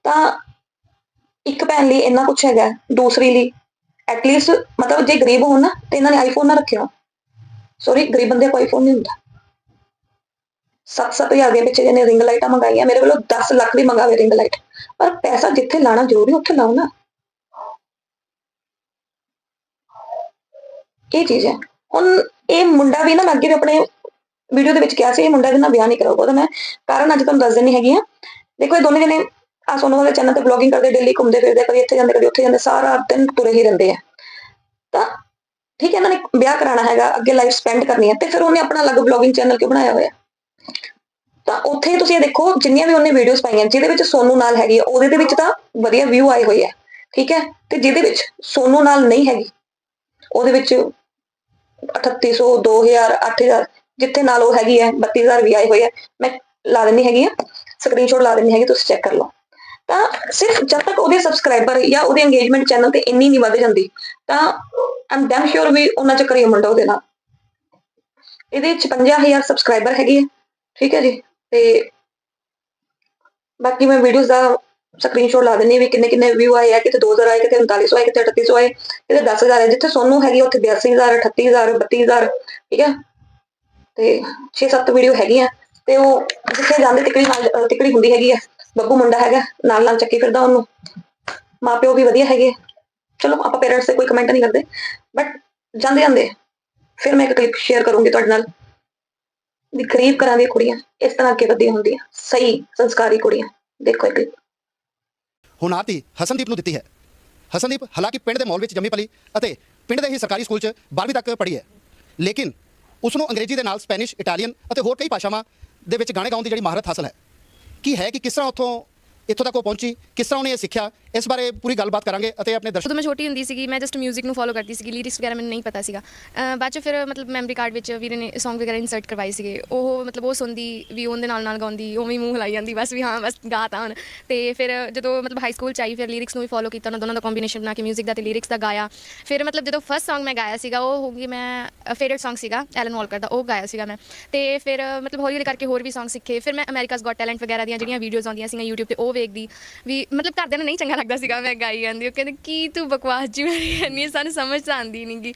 [SPEAKER 5] ਤਾਂ ਇੱਕ ਭੈਣ ਲਈ ਇੰਨਾ ਕੁਝ ਹੈਗਾ, ਦੂਸਰੀ ਲਈ ਐਟਲੀਸਟ ਮਤਲਬ ਜੇ ਗਰੀਬ ਹੋਣ ਨਾ, ਤੇ ਇਹਨਾਂ ਨੇ ਆਈਫੋਨ ਨਾ ਰੱਖਿਆ ਸੌਰੀ ਗਰੀਬ ਬੰਦੇ ਕੋਲ ਆਈਫੋਨ ਨਹੀਂ ਹੁੰਦਾ। 7-7000 ਦੇ ਪਿੱਛੇ ਜਿਹਨੇ ਰਿੰਗ ਲਾਈਟਾਂ ਮੰਗਾਈਆਂ, ਮੇਰੇ ਵੱਲੋਂ 10 ਲੱਖ ਦੀ ਮੰਗਾਵੇ ਰਿੰਗ ਲਾਈਟ ਪਰ ਪੈਸਾ ਜਿੱਥੇ ਲਾਣਾ ਜ਼ਰੂਰੀ, ਉੱਥੇ ਲਾਓ ਨਾ। ਇਹ ਚੀਜ਼ ਹੈ? ਹੁਣ ਇਹ ਮੁੰਡਾ ਵੀ ਨਾ ਮੈਂ ਅੱਗੇ ਵੀ ਆਪਣੇ ਵੀਡੀਓ ਦੇ ਵਿੱਚ ਕਿਹਾ ਸੀ ਇਹ ਮੁੰਡਾ ਇਹਦੇ ਨਾਲ ਵਿਆਹ ਨਹੀਂ ਕਰਾਊਗਾ ਤਾਂ ਮੈਂ ਕਾਰਨ ਅੱਜ ਤੁਹਾਨੂੰ ਦੱਸ ਦਿੰਨੀ ਹੈਗੀ ਆ ਦੇਖੋ ਇਹ ਦੋਨੇ ਜਣੇ ਆ ਸੋਨੂ ਵਾਲੇ ਚੈਨਲ ਤੇ ਵਲੌਗਿੰਗ ਕਰਦੇ ਡੇਲੀ ਘੁੰਮਦੇ ਫਿਰਦੇ ਕਦੀ ਇੱਥੇ ਜਾਂਦੇ ਕਦੀ ਉੱਥੇ ਜਾਂਦੇ ਸਾਰਾ ਦਿਨ ਤੁਰੇ ਹੀ ਰਹਿੰਦੇ ਆ। ਤਾਂ ਠੀਕ ਹੈ ਇਹਨਾਂ ਨੇ ਵਿਆਹ ਕਰਾਣਾ ਹੈਗਾ ਅੱਗੇ ਲਾਈਫ ਸਪੈਂਡ ਕਰਨੀ ਹੈ ਤੇ ਫਿਰ ਉਹਨੇ ਆਪਣਾ ਅਲੱਗ ਵਲੌਗਿੰਗ ਚੈਨਲ ਕਿਉਂ ਬਣਾਇਆ ਹੋਇਆ? ਤਾਂ ਉੱਥੇ ਤੁਸੀਂ ਇਹ ਦੇਖੋ ਜਿੰਨੀਆਂ ਵੀ ਉਹਨੇ ਵੀਡੀਓਜ਼ ਪਾਈਆਂ ਜਿਹਦੇ ਵਿੱਚ ਸੋਨੂ ਨਾਲ ਹੈਗੀ ਆ, ਉਹਦੇ ਦੇ ਵਿੱਚ ਤਾਂ ਵਧੀਆ ਵਿਊ ਆਏ ਹੋਏ ਆ। ਠੀਕ ਹੈ ਤੇ ਜਿਹਦੇ ਵਿੱਚ ਸੋਨੂ ਨਾਲ ਨਹੀਂ ਹੈਗੀ ਉਹਦੇ ਵਿੱਚ 3800 2000 8000 ਜਿੱਥੇ ਨਾਲ ਉਹ ਹੈਗੀ ਹੈ 32000 ਵੀ ਆਏ ਹੋਏ ਆ ਮੈਂ ਲਾ ਦਿੰਨੀ ਹੈਗੀ ਆ ਸਕਰੀਨਸ਼ਾਟ ਲਾ ਦਿੰਨੀ ਹੈਗੀ, ਤੁਸੀਂ ਚੈੱਕ ਕਰ ਲਓ। ਤਾਂ ਸਿਰਫ ਜਦ ਤੱਕ ਉਹਦੇ ਸਬਸਕ੍ਰਾਈਬਰ ਜਾਂ ਉਹਦੇ ਇੰਗੇਜਮੈਂਟ ਚੈਨਲ ਤੇ ਇੰਨੀ ਨਹੀਂ ਵੱਧ ਜਾਂਦੀ, ਤਾਂ ਆਮ ਡੈਮ ਸ਼ੋਰ ਵੀ ਉਹਨਾਂ ਚ ਕਰੀਏ ਮੁੰਡਾ ਉਹਦੇ ਨਾਲ। ਇਹਦੇ 55000 ਸਬਸਕ੍ਰਾਈਬਰ ਹੈਗੇ ਆ, ਠੀਕ ਹੈ ਜੀ। ਤੇ ਬਾਕੀ ਮੈਂ ਵੀਡੀਓਜ਼ ਦਾ ਸਕਰੀਨਸ਼ਾਟ ਲਾ ਦਿੰਨੀ ਹਾਂ ਵੀ ਕਿੰਨੇ ਕਿੰਨੇ ਵਿਊ ਆਏ ਆ ਕਿਤੇ 2000 ਆਏ ਕਿਤੇ 3900 ਆਏ ਕਿਤੇ 3800 ਆਏ ਕਿਤੇ 10000 ਆਏ ਜਿੱਥੇ ਸੋਨੂੰ ਹੈਗੀ ਆ, ਉੱਥੇ 82000 38000 32000 ਠੀਕ ਹੈ ਤੇ 6-7 ਵੀਡੀਓ ਹੈਗੀਆਂ ਤੇ ਉਹ ਜਿੱਥੇ ਜਾਂਦੇ ਤਿਕੜੀ ਨਾਲ ਅਹ ਹੁੰਦੀ ਹੈਗੀ ਆ ਬੱਬੂ ਮੁੰਡਾ ਹੈਗਾ ਨਾਲ ਨਾਲ ਚੱਕੀ ਫਿਰਦਾ ਉਹਨੂੰ। ਮਾਪਿਓ ਵੀ ਵਧੀਆ ਹੈਗੇ ਚਲੋ ਆਪਾਂ ਪੇਰੈਂਟਸ ਤੇ ਕੋਈ ਕਮੈਂਟ ਨਹੀਂ ਕਰਦੇ ਬਟ ਜਾਂਦੇ ਜਾਂਦੇ ਫਿਰ ਮੈਂ ਇੱਕ ਕਲਿੱਪ ਸ਼ੇਅਰ ਕਰੂੰਗੀ ਤੁਹਾਡੇ ਨਾਲ। ਵੀ ਗਰੀਬ ਘਰਾਂ ਦੀਆਂ ਕੁੜੀਆਂ ਇਸ ਤਰ੍ਹਾਂ ਅੱਗੇ ਵਧੀਆਂ ਹੁੰਦੀਆਂ ਸਹੀ ਸੰਸਕਾਰੀ ਕੁੜੀਆਂ। ਦੇਖੋ ਇਹ ਕਲਿੱਪ
[SPEAKER 10] ਹੁਣ ਆਰਤੀ ਹਸਨਦੀਪ ਨੂੰ ਦਿੱਤੀ ਹੈ। ਹਸਨਦੀਪ ਹਾਲਾਂਕਿ ਪਿੰਡ ਦੇ ਮੌਲ ਵਿੱਚ ਜੰਮੀ ਪਲੀ ਅਤੇ ਪਿੰਡ ਦੇ ਹੀ ਸਰਕਾਰੀ ਸਕੂਲ 'ਚ 12ਵੀਂ ਤੱਕ ਪੜ੍ਹੀ ਹੈ। ਲੇਕਿਨ ਉਸ ਨੂੰ ਅੰਗਰੇਜ਼ੀ ਦੇ ਨਾਲ ਸਪੈਨਿਸ਼, ਇਟਾਲੀਅਨ ਅਤੇ ਹੋਰ ਕਈ ਭਾਸ਼ਾਵਾਂ ਦੇ ਵਿੱਚ ਗਾਣੇ ਗਾਉਣ ਦੀ ਜਿਹੜੀ ਮਹਾਰਤ ਹਾਸਲ ਹੈ। ਕੀ ਹੈ ਕਿ ਕਿਸ ਤਰ੍ਹਾਂ ਉੱਥੋਂ, ਇੱਥੋਂ ਤੱਕ ਉਹ ਪਹੁੰਚੀ, ਕਿਸ ਤਰ੍ਹਾਂ ਉਹਨੇ ਇਹ ਸਿੱਖਿਆ ਇਸ ਬਾਰੇ ਪੂਰੀ ਗੱਲਬਾਤ ਕਰਾਂਗੇ ਅਤੇ ਆਪਣੇ ਦਰਸ਼ਕ
[SPEAKER 4] ਜਦੋਂ ਮੈਂ ਛੋਟੀ ਹੁੰਦੀ ਸੀਗੀ ਮੈਂ ਜਸਟ 뮤직 ਨੂੰ ਫੋਲੋ ਕਰਦੀ ਸੀਗੀ ਲਿਰਿਕਸ ਵਗੈਰਾ ਮੈਨੂੰ ਨਹੀਂ ਪਤਾ ਸੀਗਾ ਅਹ ਬਾਅਦ ਚ ਫਿਰ ਮਤਲਬ ਮੈਮਰੀ ਕਾਰਡ ਵਿੱਚ ਵੀਰੇ ਨੇ Song ਵਗੈਰਾ ਇਨਸਰਟ ਕਰਵਾਏ ਸੀਗੇ ਉਹ ਮਤਲਬ ਉਹ ਸੁਣਦੀ ਵੀ ਉਹਦੇ ਨਾਲ ਨਾਲ ਗਾਉਂਦੀ ਉਵੇਂ ਹੀ ਮੂੰਹ ਹਿਲਾਈ ਜਾਂਦੀ ਬਸ ਵੀ ਹਾਂ ਬਸ ਗਾ ਤਾਂ ਹੁਣ ਤੇ ਫਿਰ ਜਦੋਂ ਮਤਲਬ ਹਾਈ ਸਕੂਲ ਚ ਆਈ ਫਿਰ ਲਿਰਿਕਸ ਨੂੰ ਵੀ ਫੋਲੋ ਕੀਤਾ ਉਹਨਾਂ ਦੋਨਾਂ ਦਾ ਕੰਬੀਨੇਸ਼ਨ ਬਣਾ ਕੇ 뮤직 ਦਾ ਤੇ ਲਿਰਿਕਸ ਦਾ ਗਾਇਆ ਫਿਰ ਮਤਲਬ ਜਦੋਂ ਫਸਟ Song ਮੈਂ ਗਾਇਆ ਸੀਗਾ ਉਹ ਹੋ ਗਈ ਮੈਂ ਫੇਵਰਿਟ Song ਸੀਗਾ ਐਲਨ ਵਾਲਕਰ ਦਾ ਉਹ ਗਾਇਆ ਸੀਗਾ ਮੈਂ ਤੇ ਫਿਰ ਮਤਲਬ ਹੌਲੀ ਹੌਲੀ ਕਰਕੇ ਹੋਰ ਵੀ Song ਸਿੱਖੇ ਫਿਰ ਮੈਂ ਅਮਰੀਕਾਸ ਗੋਟ ਟੈਲੈਂਟ ਵਗੈਰਾ ਦੀਆਂ ਜਿਹੜੀਆਂ ਵੀਡੀਓਜ਼ ਆਉਂਦੀਆਂ ਸੀਗੀਆਂ YouTube ਤੇ ਉਹ ਵੇਖਦੀ ਵੀ ਮਤਲਬ ਘਰਦਿਆਂ ਨੂੰ ਨਹੀਂ ਚੰਗਾ ਲੱਗਦਾ ਸੀਗਾ ਮੈਂ ਗਾਈ ਜਾਂਦੀ ਉਹ ਕਹਿੰਦੇ ਕੀ ਤੂੰ ਬਕਵਾਸ ਜੀ ਮੇਰੀ ਇੰਨੀ ਸਾਨੂੰ ਸਮਝ ਤਾਂ ਆਉਂਦੀ ਨਹੀਂਗੀ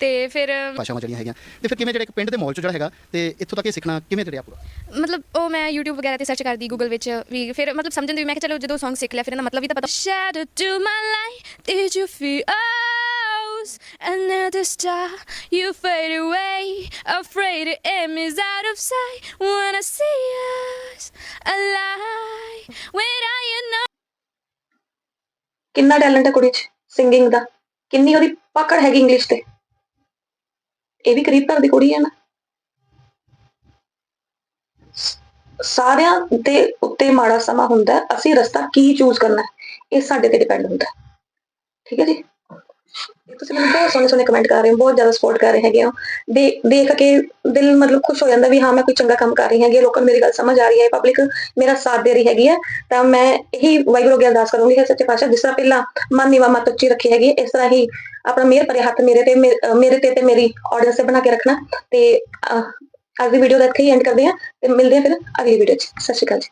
[SPEAKER 4] ਤੇ ਫਿਰ
[SPEAKER 10] ਭਾਸ਼ਾਵਾਂ ਜਿਹੜੀਆਂ ਹੈਗੀਆਂ ਤੇ ਫਿਰ ਕਿਵੇਂ ਜਿਹੜੇ ਇੱਕ ਪਿੰਡ ਦੇ ਮੌਲ 'ਚ ਜਿਹੜਾ ਹੈਗਾ ਤੇ ਇੱਥੋਂ ਤੱਕ ਇਹ ਸਿੱਖਣਾ ਕਿਵੇਂ ਰਿਹਾ ਪੂਰਾ?
[SPEAKER 4] ਮਤਲਬ ਉਹ ਮੈਂ YouTube ਵਗੈਰਾ ਤੇ ਸਰਚ ਕਰਦੀ Google ਵਿੱਚ ਵੀ ਫਿਰ ਮਤਲਬ ਸਮਝਣ ਦੀ ਮੈਂ ਕਿ ਚਲੋ ਜਦੋਂ Song ਸਿੱਖ ਲਿਆ ਫਿਰ ਇਹਦਾ ਮਤਲਬ ਵੀ ਤਾਂ ਪਤਾ Shadow to my light did you feel us another star? You fade away afraid the aim is out of sight. When I see us alive? Where are you now
[SPEAKER 5] ਕਿੰਨਾ ਟੈਲੈਂਟ ਹੈ ਕੁੜੀ 'ਚ ਸਿੰਗਿੰਗ ਦਾ? ਕਿੰਨੀ ਉਹਦੀ ਪਕੜ ਹੈਗੀ English ਤੇ? ਇਹ ਵੀ ਕਰੀਬ ਘਰ ਦੀ ਕੁੜੀ ਹੈ ਨਾ? ਸਾਰਿਆਂ ਦੇ ਉੱਤੇ ਮਾੜਾ ਸਮਾਂ ਹੁੰਦਾ, ਅਸੀਂ ਰਸਤਾ ਕੀ ਚੂਜ਼ ਕਰਨਾ ਇਹ ਸਾਡੇ ਤੇ ਡਿਪੈਂਡ ਹੁੰਦਾ। ਠੀਕ ਹੈ ਜੀ? ਤੁਸੀਂ ਮੈਨੂੰ ਬਹੁਤ ਸੋਹਣੇ ਸੋਹਣੇ ਕਮੈਂਟ ਕਰ ਰਹੇ ਹੋ ਬਹੁਤ ਜ਼ਿਆਦਾ ਸਪੋਰਟ ਕਰ ਰਹੇ ਹੈਗੇ ਹੋ। ਦੇਖ ਕੇ ਦਿਲ ਮਤਲਬ ਖੁਸ਼ ਹੋ ਜਾਂਦਾ ਵੀ ਹਾਂ ਮੈਂ ਕੋਈ ਚੰਗਾ ਕੰਮ ਕਰ ਰਹੀ ਹੈਗੀ ਲੋਕਾਂ ਨੂੰ ਮੇਰੀ ਗੱਲ ਸਮਝ ਆ ਰਹੀ ਹੈ ਪਬਲਿਕ ਮੇਰਾ ਸਾਥ ਦੇ ਰਹੀ ਹੈਗੀ ਹੈ। ਤਾਂ ਮੈਂ ਇਹੀ ਵਾਹਿਗੁਰੂ ਅੱਗੇ ਅਰਦਾਸ ਕਰੂੰਗੀ ਕਿ ਸੱਚੇ ਪਾਤਸ਼ਾਹ ਜਿਸ ਤਰ੍ਹਾਂ ਪਹਿਲਾਂ ਮਨ ਨੀਵਾ ਮਤ ਉੱਚੀ ਰੱਖੀ ਹੈਗੀ ਹੈ, ਇਸ ਤਰ੍ਹਾਂ ਹੀ ਆਪਣਾ ਮਿਹਰ ਭਰੇ ਹੱਥ ਮੇਰੇ ਤੇ ਮੇਰੇ ਤੇ ਤੇ ਮੇਰੀ ਆਡੀਅנס ਤੇ ਬਣਾ ਕੇ ਰੱਖਣਾ। ਤੇ ਅਹ, ਅੱਜ ਦੀ ਵੀਡੀਓ ਦਾ ਇੱਥੇ ਹੀ ਐਂਡ ਕਰਦੇ ਹਾਂ ਤੇ ਮਿਲਦੇ ਹਾਂ ਫਿਰ ਅਗਲੀ ਵੀਡੀਓ 'ਚ। ਸਤਿ ਸ਼੍ਰੀ ਅਕਾਲ ਜੀ।